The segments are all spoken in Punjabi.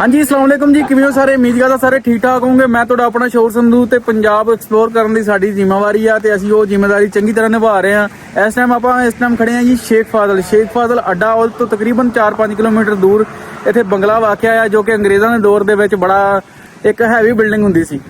ਹਾਂਜੀ, ਅਸਲਾਮ ਵਾਲੇਕੁਮ ਜੀ। ਕਿਵੇਂ ਹੋ ਸਾਰੇ? ਉਮੀਦ ਕਰਦਾ ਸਾਰੇ ਠੀਕ ਠਾਕ ਹੋਵੋਗੇ। ਮੈਂ ਤੁਹਾਡਾ ਆਪਣਾ ਸ਼ੋਰ ਸੰਧੂ ਤੇ ਪੰਜਾਬ ਐਕਸਪਲੋਰ ਕਰਨ ਦੀ ਸਾਡੀ ਜ਼ਿੰਮੇਵਾਰੀ ਆ ਤੇ ਅਸੀਂ ਉਹ ਜ਼ਿੰਮੇਵਾਰੀ ਚੰਗੀ ਤਰ੍ਹਾਂ ਨਿਭਾ ਰਹੇ ਹਾਂ। ਇਸ ਟਾਈਮ ਆਪਾਂ ਇਸ ਟਾਈਮ ਖੜੇ ਹਾਂ ਜੀ ਸ਼ੇਖ ਫਾਜ਼ਲ। ਸ਼ੇਖ ਫਾਜ਼ਲ ਅੱਡਾ ਔਲ ਤੋਂ ਤਕਰੀਬਨ 4-5 ਕਿਲੋਮੀਟਰ ਦੂਰ ਇੱਥੇ ਬੰਗਲਾ ਵਾਕਿਆ ਆ, ਜੋ ਕਿ ਅੰਗਰੇਜ਼ਾਂ ਦੇ ਦੌਰ ਦੇ ਵਿੱਚ ਬੜਾ ਇੱਕ ਹੈਵੀ ਬਿਲਡਿੰਗ ਹੁੰਦੀ ਸੀ।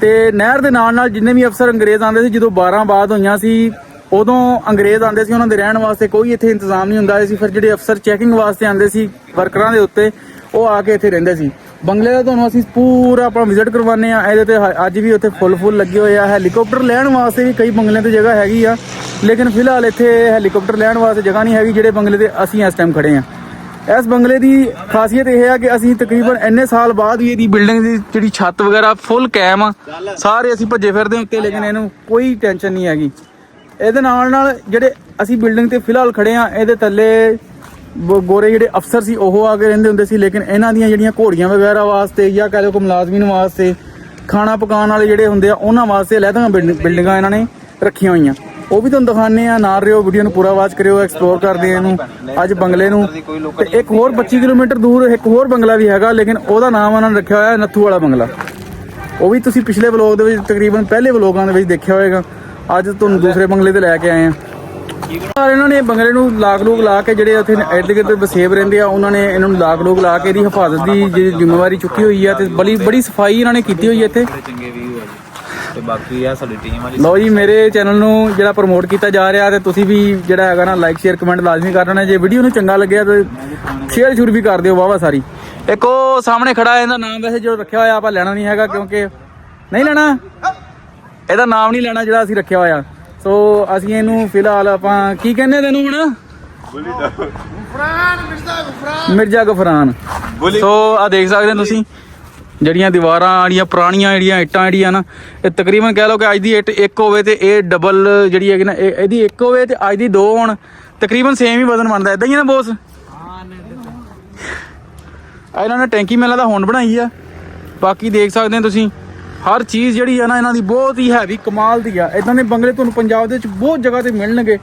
ਤੇ ਨਹਿਰ ਦੇ ਨਾਲ ਨਾਲ ਜਿੰਨੇ ਵੀ ਅਫਸਰ ਅੰਗਰੇਜ਼ ਆਉਂਦੇ ਸੀ, ਜਦੋਂ 12 ਬਾਅਦ ਹੋਈਆਂ ਸੀ, ਉਦੋਂ ਅੰਗਰੇਜ਼ ਆਉਂਦੇ ਸੀ, ਉਹਨਾਂ ਦੇ ਰਹਿਣ ਵਾਸਤੇ ਕੋਈ ਇੱਥੇ ਇੰਤਜ਼ਾਮ ਨਹੀਂ ਹੁੰਦਾ ਸੀ। ਫਿਰ ਜਿਹੜੇ ਅਫਸਰ ਚੈਕਿੰਗ ਵਾਸਤੇ ਆਉਂਦੇ ਸੀ ਵਰਕਰਾਂ ਦੇ ਉੱਤੇ ਉਹ ਆ ਕੇ ਇੱਥੇ ਰਹਿੰਦੇ ਸੀ। ਬੰਗਲੇ ਦਾ ਤੁਹਾਨੂੰ ਅਸੀਂ ਪੂਰਾ ਆਪਾਂ ਵਿਜ਼ਿਟ ਕਰਵਾਉਂਦੇ ਆ ਇਹਦੇ ਤੇ ਅੱਜ ਵੀ ਉੱਥੇ ਫੁੱਲ ਫੁੱਲ ਲੱਗੇ ਹੋਏ ਆ। ਹੈਲੀਕਾਪਟਰ ਲੈਣ ਵਾਸਤੇ ਵੀ ਕਈ ਬੰਗਲਿਆਂ ਤੇ ਜਗ੍ਹਾ ਹੈਗੀ ਆ। ਲੇਕਿਨ ਫਿਲਹਾਲ ਇੱਥੇ ਹੈਲੀਕਾਪਟਰ ਲੈਣ ਵਾਸਤੇ ਜਗ੍ਹਾ ਨਹੀਂ ਹੈਗੀ ਜਿਹੜੇ ਬੰਗਲੇ ਤੇ ਅਸੀਂ ਇਸ ਟਾਈਮ ਖੜੇ ਆ ਇਸ ਬੰਗਲੇ ਦੀ ਖਾਸੀਅਤ ਇਹ ਹੈ ਕਿ ਅਸੀਂ ਤਕਰੀਬਨ ਇੰਨੇ ਸਾਲ ਬਾਅਦ ਵੀ ਇਹਦੀ ਬਿਲਡਿੰਗ ਦੀ ਜਿਹੜੀ ਛੱਤ ਵਗੈਰਾ ਫੁੱਲ ਕਾਇਮ ਆ। ਸਾਰੇ ਅਸੀਂ ਭੱਜੇ ਫਿਰਦੇ ਉੱਤੇ, ਲੇਕਿਨ ਇਹਨੂੰ ਕੋਈ ਟੈਨਸ਼ਨ ਨਹੀਂ ਹੈਗੀ। ਇਹਦੇ ਨਾਲ ਨਾਲ ਜਿਹੜੇ ਅਸੀਂ ਬਿਲਡਿੰਗ ਤੇ ਫਿਲਹਾਲ ਖੜੇ ਆ ਇਹਦੇ ਥੱਲੇ ਗੋਰੇ ਜਿਹੜੇ ਅਫਸਰ ਸੀ, ਉਹ ਆ ਕੇ ਰਹਿੰਦੇ ਹੁੰਦੇ ਸੀ, ਲੇਕਿਨ ਇਹਨਾਂ ਦੀਆਂ ਜਿਹੜੀਆਂ ਘੋੜੀਆਂ ਵਗੈਰਾ ਵਾਸਤੇ ਜਾਂ ਕਹ ਲਓ ਕਿ ਮੁਲਾਜ਼ਮੀਨ ਵਾਸਤੇ ਖਾਣਾ ਪਕਾਉਣ ਵਾਲੇ ਜਿਹੜੇ ਹੁੰਦੇ ਆ, ਉਹਨਾਂ ਵਾਸਤੇ ਅਲੱਗ ਬਿਲਡਿੰਗਾਂ ਇਹਨਾਂ ਨੇ ਰੱਖੀਆਂ ਹੋਈਆਂ। ਉਹ ਵੀ ਤੁਹਾਨੂੰ ਦਿਖਾਣੇ ਆ ਨਾਲ ਰਿਓ ਵੀਡੀਓ ਨੂੰ ਪੂਰਾ ਵਾਚ ਕਰਿਓ ਐਕਸਪਲੋਰ ਕਰਦੇ ਆ ਇਹਨੂੰ, ਅੱਜ ਬੰਗਲੇ ਨੂੰ। ਤੇ ਇੱਕ ਹੋਰ 25 ਕਿਲੋਮੀਟਰ ਦੂਰ, ਇੱਕ ਹੋਰ ਬੰਗਲਾ ਵੀ ਹੈਗਾ, ਲੇਕਿਨ ਉਹਦਾ ਨਾਮ ਉਹਨਾਂ ਨੇ ਰੱਖਿਆ ਹੋਇਆ ਨੱਥੂ ਵਾਲਾ ਬੰਗਲਾ। ਉਹ ਵੀ ਤੁਸੀਂ ਪਿਛਲੇ ਵਲੌਗ ਦੇ ਵਿੱਚ ਤਕਰੀਬਨ ਪਹਿਲੇ ਵਲੌਗਾਂ ਦੇ ਵਿੱਚ ਦੇਖਿਆ ਹੋਵੇਗਾ। ਅੱਜ ਤੁਹਾਨੂੰ ਦੂਸਰੇ ਬੰਗਲੇ ਤੇ ਲੈ ਕੇ ਆਏ ਆ ਪਰ ਇਹਨਾਂ ਨੇ ਬੰਗਲੇ ਨੂੰ ਲਾਕ ਲੂਕ ਲਾ ਕੇ ਜਿਹੜੇ ਉੱਥੇ ਗਿਰਦ ਵਸੇਬ ਰਹਿੰਦੇ ਆ ਉਹਨਾਂ ਨੇ ਇਹਨਾਂ ਨੂੰ ਲਾਕ ਲੂਕ ਲਾ ਕੇ ਇਹਦੀ ਹਿਫਾਜ਼ਤ ਦੀ ਜਿਹੜੀ ਜ਼ਿੰਮੇਵਾਰੀ ਚੁੱਕੀ ਹੋਈ ਆ ਤੇ ਬੜੀ ਬੜੀ ਸਫ਼ਾਈ ਇਹਨਾਂ ਨੇ ਕੀਤੀ ਹੋਈ ਹੈ ਇੱਥੇ। ਬੜੇ ਚੰਗੇ ਵਿਊ ਆ ਜੀ ਤੇ ਬਾਕੀ ਆ ਸਾਡੀ ਟੀਮ ਆ ਲਓ ਜੀ ਮੇਰੇ ਚੈਨਲ ਨੂੰ ਜਿਹੜਾ ਪ੍ਰਮੋਟ ਕੀਤਾ ਜਾ ਰਿਹਾ ਤੇ ਤੁਸੀਂ ਵੀ ਜਿਹੜਾ ਹੈਗਾ ਨਾ ਲਾਈਕ ਸ਼ੇਅਰ ਕਮੈਂਟ ਲਾਜ਼ਮੀ ਕਰਨਾ ਜੇ ਵੀਡੀਓ ਨੂੰ ਚੰਗਾ ਲੱਗਿਆ ਤੇ ਸ਼ੇਅਰ ਸ਼ੁਰੂ ਵੀ ਕਰ ਦਿਓ ਵਾਵਾ ਸਾਰੀ। ਇੱਕ ਉਹ ਸਾਹਮਣੇ ਖੜਾ ਇਹਦਾ ਨਾਮ ਵੈਸੇ ਜੋ ਰੱਖਿਆ ਹੋਇਆ ਆਪਾਂ ਲੈਣਾ ਨਹੀਂ ਹੈਗਾ ਕਿਉਂਕਿ ਨਹੀਂ ਲੈਣਾ? ਇਹਦਾ ਨਾਮ ਨਹੀਂ ਲੈਣਾ ਜਿਹੜਾ ਅਸੀਂ ਰੱਖਿਆ ਹੋਇਆ। ਸੋ ਅਸੀਂ ਇਹਨੂੰ ਫਿਲਹਾਲ ਆਪਾਂ ਕੀ ਕਹਿੰਦੇ ਤੈਨੂੰ ਹੁਣ? ਮਿਰਜ਼ਾ ਗਫਰਾਨ। ਸੋ ਆ ਦੇਖ ਸਕਦੇ ਹੋ ਤੁਸੀਂ ਜਿਹੜੀਆਂ ਦੀਵਾਰਾਂ ਜਿਹੜੀਆਂ ਪੁਰਾਣੀਆਂ ਜਿਹੜੀਆਂ ਇੱਟਾਂ ਜਿਹੜੀਆਂ ਨਾ ਇਹ ਤਕਰੀਬਨ ਕਹਿ ਲਓ ਕਿ ਅੱਜ ਦੀ ਇੱਟ ਇੱਕ ਹੋਵੇ ਤੇ ਇਹ ਡਬਲ ਜਿਹੜੀ ਹੈਗੀ ਨਾ ਇਹ- ਇਹਦੀ ਇੱਕ ਹੋਵੇ ਤੇ ਅੱਜ ਦੀ ਦੋ ਹੋਣ ਤਕਰੀਬਨ ਸੇਮ ਹੀ ਵਜ਼ਨ ਬਣਦਾ ਇਦਾਂ ਹੀ ਹੈ ਨਾ ਬੋਸ? ਆ ਇਹਨਾਂ ਨੇ ਟੈਂਕੀ ਮੇਲਾ ਦਾ ਹੁਣ ਬਣਾਈ ਆ। ਬਾਕੀ ਦੇਖ ਸਕਦੇ ਹੋ ਤੁਸੀਂ ਹਰ ਚੀਜ਼ ਜਿਹੜੀ ਆ ਨਾ ਇਹਨਾਂ ਦੀ ਬਹੁਤ ਹੀ ਹੈਵੀ ਕਮਾਲ ਦੀ ਆ। ਇਦਾਂ ਦੇ ਬੰਗਲੇ ਤੁਹਾਨੂੰ ਪੰਜਾਬ ਦੇ ਵਿੱਚ ਬਹੁਤ ਜਗ੍ਹਾ ਤੇ ਮਿਲਣਗੇ।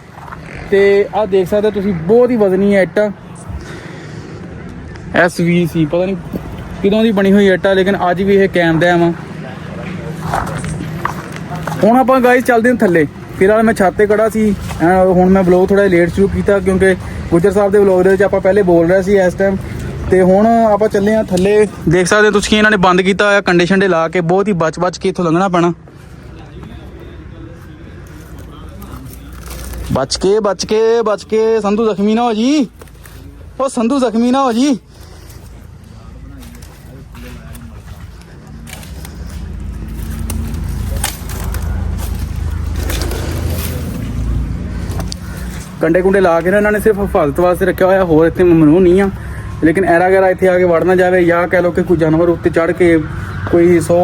ਤੇ ਆਹ ਦੇਖ ਸਕਦੇ ਤੁਸੀਂ, ਬਹੁਤ ਹੀ ਵਜ਼ਨੀ ਹੈ ਇੱਟਾਂ। ਐਸਵੀਸੀ ਪਤਾ ਨਹੀਂ ਕਿਦੋਂ ਦੀ ਬਣੀ ਹੋਈ ਇੱਟ ਲੇਕਿਨ ਅੱਜ ਵੀ ਇਹ ਕਾਇਮ ਦਾ ਆ ਹੁਣ ਆਪਾਂ ਗਾਇਸ ਚੱਲਦੇ ਹਾਂ ਥੱਲੇ। ਫਿਲਹਾਲ ਮੈਂ ਛੱਤ ਤੇ ਖੜਾ ਸੀ ਹੁਣ ਮੈਂ ਵਲੌਗ ਥੋੜਾ ਲੇਟ ਸ਼ੁਰੂ ਕੀਤਾ, ਕਿਉਂਕਿ ਗੁੱਜਰ ਸਾਹਿਬ ਦੇ ਵਲੌਗ ਦੇ ਵਿੱਚ ਆਪਾਂ ਪਹਿਲੇ ਬੋਲ ਰਹੇ ਸੀ ਇਸ ਟਾਈਮ ਤੇ ਹੁਣ ਆਪਾਂ ਚੱਲੇ ਆ ਥੱਲੇ। ਦੇਖ ਸਕਦੇ ਹੋ ਤੁਸੀਂ ਇਹਨਾਂ ਨੇ ਬੰਦ ਕੀਤਾ ਹੋਇਆ ਕੰਡੀਸ਼ਨ ਦੇ ਲਾ ਕੇ ਬਹੁਤ ਹੀ ਬਚ-ਬਚ ਕੇ ਇੱਥੋਂ ਲੰਘਣਾ ਪੈਣਾ। ਬਚ ਕੇ ਬਚ ਕੇ ਬਚ ਕੇ। ਸੰਧੂ ਜ਼ਖਮੀ ਨਾ ਹੋ ਜੀ। ਉਹ ਸੰਧੂ ਜ਼ਖਮੀ ਨਾ ਹੋ ਜੀ। ਕੰਡੇ ਕੁੰਡੇ ਲਾ ਕੇ ਨਾ ਇਹਨਾਂ ਨੇ ਸਿਰਫ ਹਿਫਾਜ਼ਤ ਵਾਸਤੇ ਰੱਖਿਆ ਹੋਇਆ, ਹੋਰ ਇੱਥੇ ਮਮਨੂ ਨਹੀਂ ਆ। ਲੇਕਿਨ ਐਰਾ ਗੈਰਾ ਇੱਥੇ ਆ ਕੇ ਵੜ ਨਾ ਜਾਵੇ ਜਾਂ ਕਹਿ ਲਓ ਕਿ ਕੋਈ ਜਾਨਵਰ ਉੱਤੇ ਚੜ ਕੇ ਕੋਈ ਸੋ,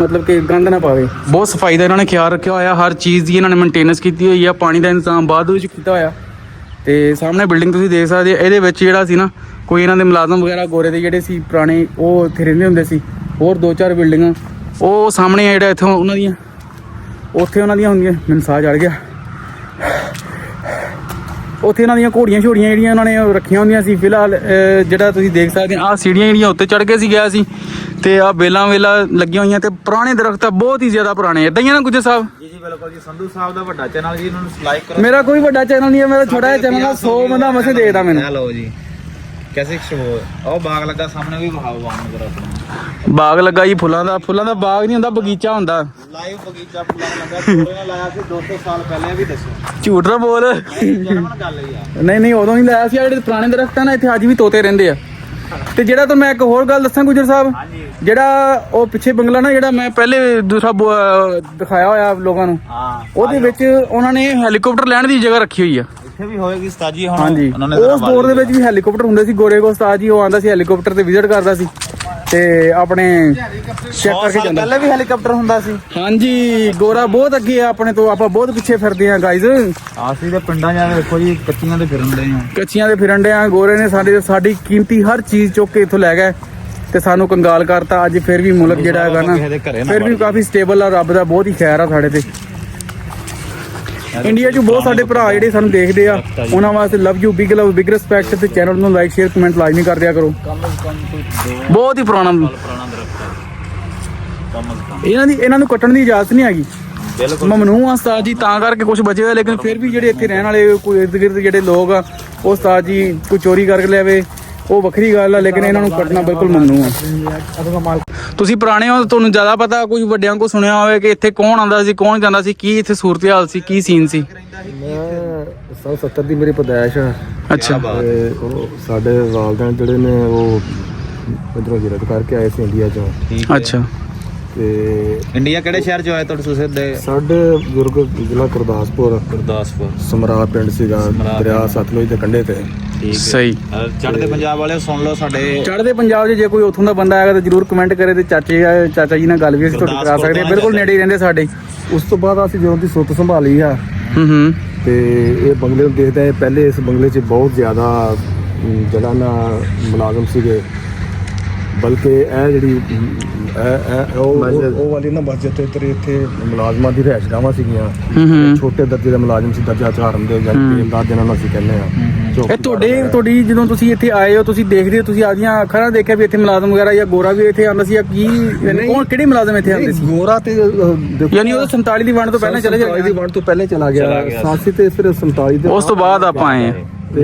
ਮਤਲਬ ਕਿ ਗੰਦ ਨਾ ਪਾਵੇ। ਬਹੁਤ ਸਫ਼ਾਈ ਦਾ ਇਹਨਾਂ ਨੇ ਖਿਆਲ ਰੱਖਿਆ ਹੋਇਆ, ਹਰ ਚੀਜ਼ ਦੀ ਇਹਨਾਂ ਨੇ ਮੇਨਟੇਨੈਂਸ ਕੀਤੀ ਹੋਈ ਆ, ਪਾਣੀ ਦਾ ਇੰਤਜ਼ਾਮ ਬਾਅਦ ਵਿੱਚ ਕੀਤਾ ਹੋਇਆ। ਤੇ ਸਾਹਮਣੇ ਬਿਲਡਿੰਗ ਤੁਸੀਂ ਦੇਖ ਸਕਦੇ ਇਹਦੇ ਵਿੱਚ ਜਿਹੜਾ ਸੀ ਨਾ, ਕੋਈ ਇਹਨਾਂ ਦੇ ਮੁਲਾਜ਼ਮ ਵਗੈਰਾ, ਗੋਰੇ ਦੇ ਜਿਹੜੇ ਸੀ, ਪੁਰਾਣੇ, ਉਹ ਇੱਥੇ ਰਹਿੰਦੇ ਹੁੰਦੇ ਸੀ। ਹੋਰ ਦੋ ਚਾਰ ਬਿਲਡਿੰਗਾਂ, ਉਹ ਸਾਹਮਣੇ ਆ ਜਿਹੜਾ ਇੱਥੋਂ ਉਹਨਾਂ ਦੀਆਂ, ਉੱਥੇ ਉਹਨਾਂ ਦੀਆਂ ਹੁੰਦੀਆਂ, ਮੈਨੂੰ ਸਾਹ ਚੜ ਗਿਆ। ਉੱਥੇ ਇਹਨਾਂ ਦੀਆਂ ਘੋੜੀਆਂ ਛੋੜੀਆਂ ਜਿਹੜੀਆਂ ਉਹਨਾਂ ਨੇ ਰੱਖੀਆਂ ਹੁੰਦੀਆਂ ਸੀ। ਫਿਲਹਾਲ ਜਿਹੜਾ ਤੁਸੀਂ ਦੇਖ ਸਕਦੇ ਆ ਆਹ ਸੀੜੀਆਂ ਜਿਹੜੀਆਂ ਉੱਤੇ ਚੜ ਕੇ ਸੀ ਗਿਆ ਸੀ ਤੇ ਆ ਬੇਲਾਂ ਵੇਲਾਂ ਲੱਗੀਆਂ ਹੋਈਆਂ ਤੇ ਪੁਰਾਣੇ ਦਰਖਤ ਆ ਬਹੁਤ ਹੀ ਜ਼ਿਆਦਾ ਪੁਰਾਣੇ। ਇਦਾਂ ਹੀ ਆ ਨਾ ਗੁੱਜਰ ਸਾਹਿਬ? ਜੀ ਜੀ ਬਿਲਕੁਲ ਜੀ। ਸੰਧੂ ਸਾਹਿਬ ਦਾ ਵੱਡਾ ਚੈਨਲ ਜੀ ਇਹਨਾਂ ਨੂੰ ਲਾਈਕ ਕਰੋ। ਮੇਰਾ ਕੋਈ ਵੱਡਾ ਚੈਨਲ ਨਹੀਂ ਹੈ ਮੇਰਾ ਛੋਟਾ ਜਿਹਾ ਚੈਨਲ ਆ 100 ਬੰਦਾ ਮਸੇ ਦੇਖਦਾ ਮੈਨੂੰ। ਹੈਲੋ ਜੀ। ਕੈਸੇ ਸ਼ੋ? ਉਹ ਬਾਗ ਲੱਗਾ ਸਾਹਮਣੇ ਵੀ ਵਿਖਾਓ ਬਾਗ ਨੂੰ ਜਰਾ ਬਾਗ ਲੱਗਾ ਜੀ ਫੁੱਲਾਂ ਦਾ। ਫੁੱਲਾਂ ਦਾ ਬਾਗ ਨਹੀਂ ਹੁੰਦਾ ਬਗੀਚਾ ਹੁੰਦਾ। ਲਾਈਵ ਬਗੀਚਾ ਫੁੱਲਾਂ ਦਾ ਲੱਗਾ ਛੋਟੇ ਨਾਲ ਲਾਇਆ ਸੀ 200 ਸਾਲ ਪਹਿਲੇ ਵੀ ਦੱਸੋ। ਝੂਠ ਨਾ ਬੋਲ। ਨਹੀਂ ਨਹੀਂ ਉਦੋਂ ਹੀ ਲਾਇਆ ਸੀ ਆਹ ਜਿਹੜੇ ਪੁਰਾਣੇ ਦਰਖਤ ਆ ਨਾ ਇੱਥੇ ਅੱਜ ਵੀ ਤੋਤੇ ਰਹਿੰਦੇ ਆ। ਤੇ ਜਿਹੜਾ ਤੁਹਾਨੂੰ ਮੈਂ ਇੱਕ ਹੋਰ ਗੱਲ ਦੱਸਾਂ ਗੁਜਰ ਸਾਹਿਬ ਜਿਹੜਾ ਉਹ ਪਿੱਛੇ ਬੰਗਲਾ ਨਾ ਜਿਹੜਾ ਮੈਂ ਪਹਿਲੇ ਦੂਸਰਾ ਬੋ- ਅਹ ਦਿਖਾਇਆ ਹੋਇਆ ਲੋਕਾਂ ਨੂੰ ਹਾਂ। ਉਹਦੇ ਵਿੱਚ ਉਹਨਾਂ ਨੇ ਹੈਲੀਕਾਪਟਰ ਲੈਣ ਦੀ ਜਗ੍ਹਾ ਰੱਖੀ ਹੋਈ ਆ। ਇੱਥੇ ਵੀ ਹੋਏਗੀ ਉਸਤਾਦ ਜੀ ਹੁਣ ਹਾਂਜੀ। ਉਹਨਾਂ ਨੇ ਉਸ ਦੌਰ ਦੇ ਵਿੱਚ ਵੀ ਹੈਲੀਕਾਪਟਰ ਹੁੰਦੇ ਸੀ ਗੋਰੇ ਕੋ ਉਸਤਾਦ ਜੀ ਉਹ ਆਂਦਾ ਸੀ ਹੈਲੀਕਾਪਟਰ ਤੇ ਵਿਜ਼ਿਟ ਕਰਦਾ ਸੀ ਤੇ ਆਪਣੇ ਚੈੱਕ ਕਰਕੇ ਜਾਂਦਾ ਪਹਿਲੇ ਵੀ ਹੈਲੀਕਾਪਟਰ ਹੁੰਦਾ ਸੀ। ਹਾਂਜੀ ਗੋਰਾ ਬਹੁਤ ਅੱਗੇ ਆ ਆਪਣੇ ਤੋਂ ਆਪਾਂ ਬਹੁਤ ਪਿੱਛੇ ਫਿਰਦੇ ਆ ਗਾਇਜ਼ ਆਸੀ ਦੇ ਪਿੰਡਾਂ ਜਾਂ ਦੇਖੋ ਜੀ ਕੱਚੀਆਂ ਦੇ ਫਿਰਨ ਦੇ ਆ ਕੱਚੀਆਂ ਦੇ ਫਿਰਨ ਡਿਆ ਗੋਰੇ ਨੇ ਸਾਡੇ ਸਾਡੀ ਕੀਮਤੀ ਹਰ ਚੀਜ਼ ਚੁੱਕ ਕੇ ਇੱਥੋਂ ਲੈ ਗਏ ਤੇ ਸਾਨੂੰ ਕੰਗਾਲ ਕਰਤਾ ਅੱਜ ਫਿਰ ਵੀ ਮੁਲਕ ਜਿਹੜਾ ਹੈਗਾ ਨਾ ਕਿਸੇ ਦੇ ਘਰੇ ਨਾ ਫਿਰ ਵੀ ਕਾਫੀ ਸਟੇਬਲ ਆ ਰੱਬ ਦਾ ਬਹੁਤ ਹੀ ਖੈਰ ਆ ਸਾਡੇ ਤੇ। ਇੰਡੀਆ 'ਚ ਬਹੁਤ ਸਾਡੇ ਭਰਾ ਜਿਹੜੇ ਸਾਨੂੰ ਦੇਖਦੇ ਆ ਉਹਨਾਂ ਵਾਸਤੇ love you big love big respect ਤੇ ਚੈਨਲ ਨੂੰ ਲਾਈਕ ਸ਼ੇਅਰ ਕਮੈਂਟ ਲਾਜ਼ਮੀ ਕਰ ਦਿਆ ਕਰੋ। ਬਹੁਤ ਹੀ ਪੁਰਾਣਾ ਇਹਨਾਂ ਦੀ ਇਹਨਾਂ ਨੂੰ ਕੱਟਣ ਦੀ ਇਜਾਜ਼ਤ ਨਹੀਂ ਹੈਗੀ। ਮਮਨੂ ਆ ਉਸਤਾਦ ਜੀ ਤਾਂ ਕਰਕੇ ਕੁਝ ਬਚੇ ਹੋਏ ਲੇਕਿਨ ਫਿਰ ਵੀ ਜਿਹੜੇ ਇੱਥੇ ਰਹਿਣ ਵਾਲੇ ਕੋਈ ਇਰਦ ਗਿਰਦ ਜਿਹੜੇ ਲੋਕ ਆ ਉਹ ਉਸਤਾਦ ਜੀ ਕੋਈ ਚੋਰੀ ਕਰਕੇ ਲਿਆਵੇ ਉਹ ਵੱਖਰੀ ਗੱਲ ਆ ਲੇਕਿਨ ਇਹਨਾਂ ਨੂੰ ਕੱਟਣਾ ਬਿਲਕੁਲ ਮਮਨੂ ਆ। ਤੁਸੀਂ ਪੁਰਾਣੇ ਹੋ ਤੁਹਾਨੂੰ ਜ਼ਿਆਦਾ ਪਤਾ ਕੋਈ ਵੱਡਿਆਂ ਕੋ ਸੁਣਿਆ ਹੋਵੇ ਕਿ ਇੱਥੇ ਕੌਣ ਆਉਂਦਾ ਸੀ ਕੌਣ ਜਾਂਦਾ ਸੀ ਕੀ ਇੱਥੇ ਸੂਰਤ ਹਾਲ ਸੀ ਕੀ ਸੀਨ ਸੀ? ਮੈਂ 70 ਦੀ ਮੇਰੀ ਪਦਾਇਸ਼ ਆ। ਅੱਛਾ। ਉਹ ਸਾਡੇ ਵਾਲਦੈਨ ਜਿਹੜੇ ਨੇ ਉਹ ਇਧਰੋਂ ਹਿਜਰਤ ਕਰਕੇ ਆਏ ਸੀ ਇੰਡੀਆ ਚੋਂ। ਅੱਛਾ। ਤੇ ਇੰਡੀਆ ਕਿਹੜੇ ਸ਼ਹਿਰ ਚੋਂ ਆਏ ਤੁਹਾਡੇ ਤੁਸੀਂ ਦੇ? ਸਾਡੇ ਬਜ਼ੁਰਗ ਜ਼ਿਲ੍ਹਾ ਗੁਰਦਾਸਪੁਰ। ਗੁਰਦਾਸਪੁਰ। ਸਮਰਾ ਪਿੰਡ ਸੀਗਾ ਦਰਿਆ ਸਤਲੁਜ ਦੇ ਕੰਢੇ ਤੇ। ਠੀਕ ਸਹੀ। ਚੜ੍ਹਦੇ ਪੰਜਾਬ ਵਾਲੇ ਸੁਣ ਲਓ ਸਾਡੇ ਚੜ੍ਹਦੇ ਪੰਜਾਬ 'ਚ ਜੇ ਕੋਈ ਉੱਥੋਂ ਦਾ ਬੰਦਾ ਆਏਗਾ ਤਾਂ ਜਰੂਰ ਕਮੈਂਟ ਕਰੇ ਤੇ ਚਾਚੇ ਚਾਚਾ ਜੀ ਨਾਲ ਗੱਲ ਵੀ ਅਸੀਂ ਤੁਹਾਡੀ ਕਰਾ ਸਕਦੇ ਹਾਂ। ਬਿਲਕੁਲ ਨੇੜੇ ਹੀ ਰਹਿੰਦੇ ਸਾਡੇ। ਉਸ ਤੋਂ ਬਾਅਦ ਅਸੀਂ ਜਦੋਂ ਦੀ ਸੁੱਤ ਸੰਭਾਲੀ ਆ ਹੂੰ ਹੂੰ। ਤੇ ਇਹ ਬੰਗਲੇ ਨੂੰ ਦੇਖਦੇ ਆ ਪਹਿਲੇ ਇਸ ਬੰਗਲੇ 'ਚ ਬਹੁਤ ਜ਼ਿਆਦਾ ਜਿਹੜਾ ਨਾ ਮੁਲਾਜ਼ਮ ਸੀਗੇ ਬਲਕਿ ਇਹ ਜਿਹੜੀ ਅਮ, ਇਹ ਇਹ ਉਹ ਉਹ- ਉਹ ਵਾਲੀ ਨਾ ਮਸਜਿਦ ਤੇ ਇੱਧਰ ਇੱਥੇ ਮੁਲਾਜ਼ਮਾਂ ਦੀ ਰਹਿਸ਼ਗਾਹਾਂ ਸੀਗੀਆਂ। ਛੋਟੇ ਦਰਜੇ ਦੇ ਮੁਲਾਜ਼ਮ ਸੀ ਦਰਜਾ ਚਾਰ ਹੁੰਦੇ ਜਾਂ ਬੇਲਦਾਰ ਜਿਹਨਾਂ ਨੂੰ ਅਸੀਂ ਕਹਿੰਦੇ ਆ। ਇਹ ਚੌਕੀਦਾਰ ਤੁਹਾਡੇ ਤੁਹਾਡੀ ਜਦੋਂ ਤੁਸੀਂ ਇੱਥੇ ਆਏ ਹੋ ਤੁਸੀਂ ਦੇਖਦੇ ਹੋ ਤੁਸੀਂ ਆਪਦੀਆਂ ਅੱਖਾਂ ਨਾਲ ਦੇਖਿਆ ਵੀ ਇੱਥੇ ਮੁਲਾਜ਼ਮ ਵਗੈਰਾ ਜਾਂ ਗੋਰਾ ਵੀ ਇੱਥੇ ਆਉਂਦਾ ਸੀ ਜਾਂ ਕੀ ਕੌਣ ਕਿਹੜੇ ਮੁਲਾਜ਼ਮ ਇੱਥੇ ਆਉਂਦੇ ਸੀ? ਗੋਰਾ ਤੇ ਅਹ, ਦੇਖੋ ਯਾਨੀ ਉਹ 47 ਦੀ ਵੰਡ ਤੋਂ ਪਹਿਲਾਂ ਚਲੇ ਸੰਤਾਲੀ ਦੀ ਗਏ ਵੰਡ ਤੋਂ ਪਹਿਲੇ ਚਲਾ ਗਿਆ। ਗਿਆ। ਸਾਸੀ ਤੇ ਫਿਰ 47 ਦੇ ਉਸ ਤੋਂ ਬਾਅਦ ਆਪਾਂ ਆਏ ਹਾਂ। ਤੇ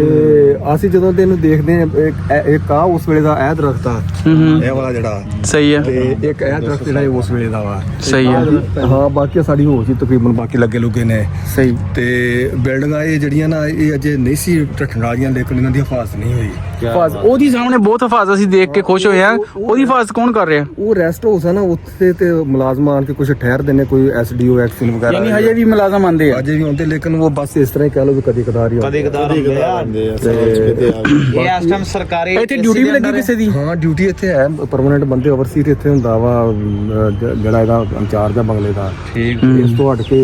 ਅਸੀਂ ਜਦੋਂ ਤੇ ਇਹਨੂੰ ਦੇਖਦੇ ਆ ਇੱਕ ਆ ਉਸ ਵੇਲੇ ਦਾ ਇਹ ਦਰਖਤ ਆ। ਇਹ ਵਾਲਾ ਜਿਹੜਾ। ਸਹੀ ਹੈ ਤੇ ਇੱਕ ਇਹ ਦਰਖਤ ਜਿਹੜਾ ਉਸ ਵੇਲੇ ਦਾ ਵਾ। ਸਹੀ ਹੈ ਹਾਂ ਬਾਕੀ ਸਾਡੀ ਹੋ ਸੀ ਤਕਰੀਬਨ ਬਾਕੀ ਲੱਗੇ ਲੁਗੇ ਨੇ। ਸਹੀ। ਤੇ ਬਿਲਡਿੰਗਾਂ ਇਹ ਜਿਹੜੀਆਂ ਨਾ ਇਹ ਅਜੇ ਨਹੀਂ ਸੀ ਟੱਟਣ ਵਾਲੀਆਂ ਲੇਕਿਨ ਇਹਨਾਂ ਦੀ ਹਿਫਾਜ਼ਤ ਨਹੀਂ ਹੋਈ। ਹਫਾਜ਼ ਉਹਦੀ ਸਾਹਮਣੇ ਬਹੁਤ ਹਫਾਜ਼ ਅਸੀਂ ਦੇਖ ਕੇ ਖੁਸ਼ ਹੋਏ ਆ ਉਹਦੀ ਹਫਾਜ਼ ਕੌਣ ਕਰ ਰਿਹਾ? ਉਹ ਰੈਸਟ ਹਾਊਸ ਹੈ ਨਾ ਉੱਥੇ ਤੇ ਮੁਲਾਜ਼ਮ ਆਣ ਕੇ ਕੁਝ ਠਹਿਰਦੇ ਨੇ ਕੋਈ ਐਸਡੀਓ ਐਕਸ਼ਨ ਵਗੈਰਾ ਯਾਨੀ ਹਜੇ ਵੀ ਮੁਲਾਜ਼ਮ ਆਉਂਦੇ ਆ। ਅਜੇ ਵੀ ਆਉਂਦੇ ਲੇਕਿਨ ਉਹ ਬਸ ਇਸ ਤਰ੍ਹਾਂ ਹੀ ਕਹਿ ਲਓ ਵੀ ਕਦੀ ਕਦਾਰ ਹੀ ਕਦੇ ਕਦਾਰ ਹੁੰਦੇ ਆ। ਇਹ ਇਸ ਟਾਈਮ ਸਰਕਾਰੀ ਇੱਥੇ ਡਿਊਟੀ ਵੀ ਲੱਗੀ ਕਿਸੇ ਦੀ? ਹਾਂ ਡਿਊਟੀ ਇੱਥੇ ਹੈ। ਪਰਮਨੈਂਟ ਬੰਦੇ ਓਵਰਸੀਟ ਇੱਥੇ ਹੁੰਦਾ ਵਾ ਜਿਹੜਾ ਇਹਦਾ ਇੰਚਾਰਜ ਆ ਬੰਗਲੇ ਦਾ। ਠੀਕ। ਇਸ ਤੋਂ ਹਟ ਕੇ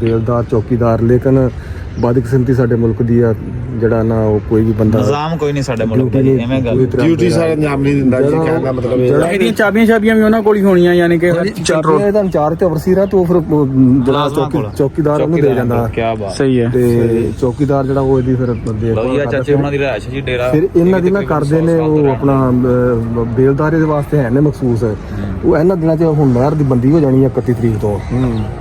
ਬੇਲਦਾਰ ਚੌਕੀਦਾਰ ਲੇਕਿਨ ਬਦਕਿਸਮਤੀ ਸਾਡੇ ਮੁਲਕ ਦੀ ਆ ਜਿਹੜਾ ਨਾ ਉਹ ਕੋਈ ਵੀ ਬੰਦਾ ਨਿਜ਼ਾਮ ਕੋਈ ਨਹੀਂ ਸਾਡੇ ਮੁਲਕ ਦਾ ਐਵੇਂ ਗੱਲ ਡਿਊਟੀ ਸਾਰੇ ਨਿਯਮ ਨਹੀਂ ਦਿੰਦਾ ਜੀ ਕਹਿਣ ਦਾ ਮਤਲਬ ਇਹ ਇਹਦੀਆਂ ਚਾਬੀਆਂ ਛਾਬੀਆਂ ਵੀ ਉਹਨਾਂ ਕੋਲ ਹੀ ਹੋਣੀਆਂ ਯਾਨੀ ਕਿ ਚਾਬੀਆਂ ਇਹਦਾ ਇੰਚਾਰਜ ਤੇ ਓਵਰਸੀਰ ਆ ਤੇ ਫਿਰ ਜਿਹੜਾ। ਚੌਕੀਦਾਰ ਉਹਨੂੰ ਦੇ ਜਾਂਦਾ। ਕੀ ਬਾਤ। ਸਹੀ ਹੈ। ਤੇ ਚੌਕੀਦਾਰ ਜਿਹੜਾ ਉਹ ਇਹਦੀ ਫਿਰ ਲਓ ਦੇਖਭਾਲ ਜੀ ਆ ਕਰਦਾ। ਚਾਚੇ ਉਹਨਾਂ ਦੀ ਰਿਹਾਇਸ਼ ਜੀ ਡੇਰਾ ਫਿਰ ਇਹਨਾਂ ਦੀ ਨਾ ਕਰਦੇ ਨੇ ਉਹ ਆਪਣਾ ਬੇਲਦਾਰੇ ਦੇ ਵਾਸਤੇ ਹੈ ਨੇ ਮਖਸੂਸ। ਉਹ ਇਹਨਾਂ ਦਿਨਾਂ 'ਚ ਹੁਣ ਨਹਿਰ ਦੀ ਬੰਦੀ ਹੋ ਜਾਣੀ ਹੈ 31 ਤਰੀਕ ਤੋਂ।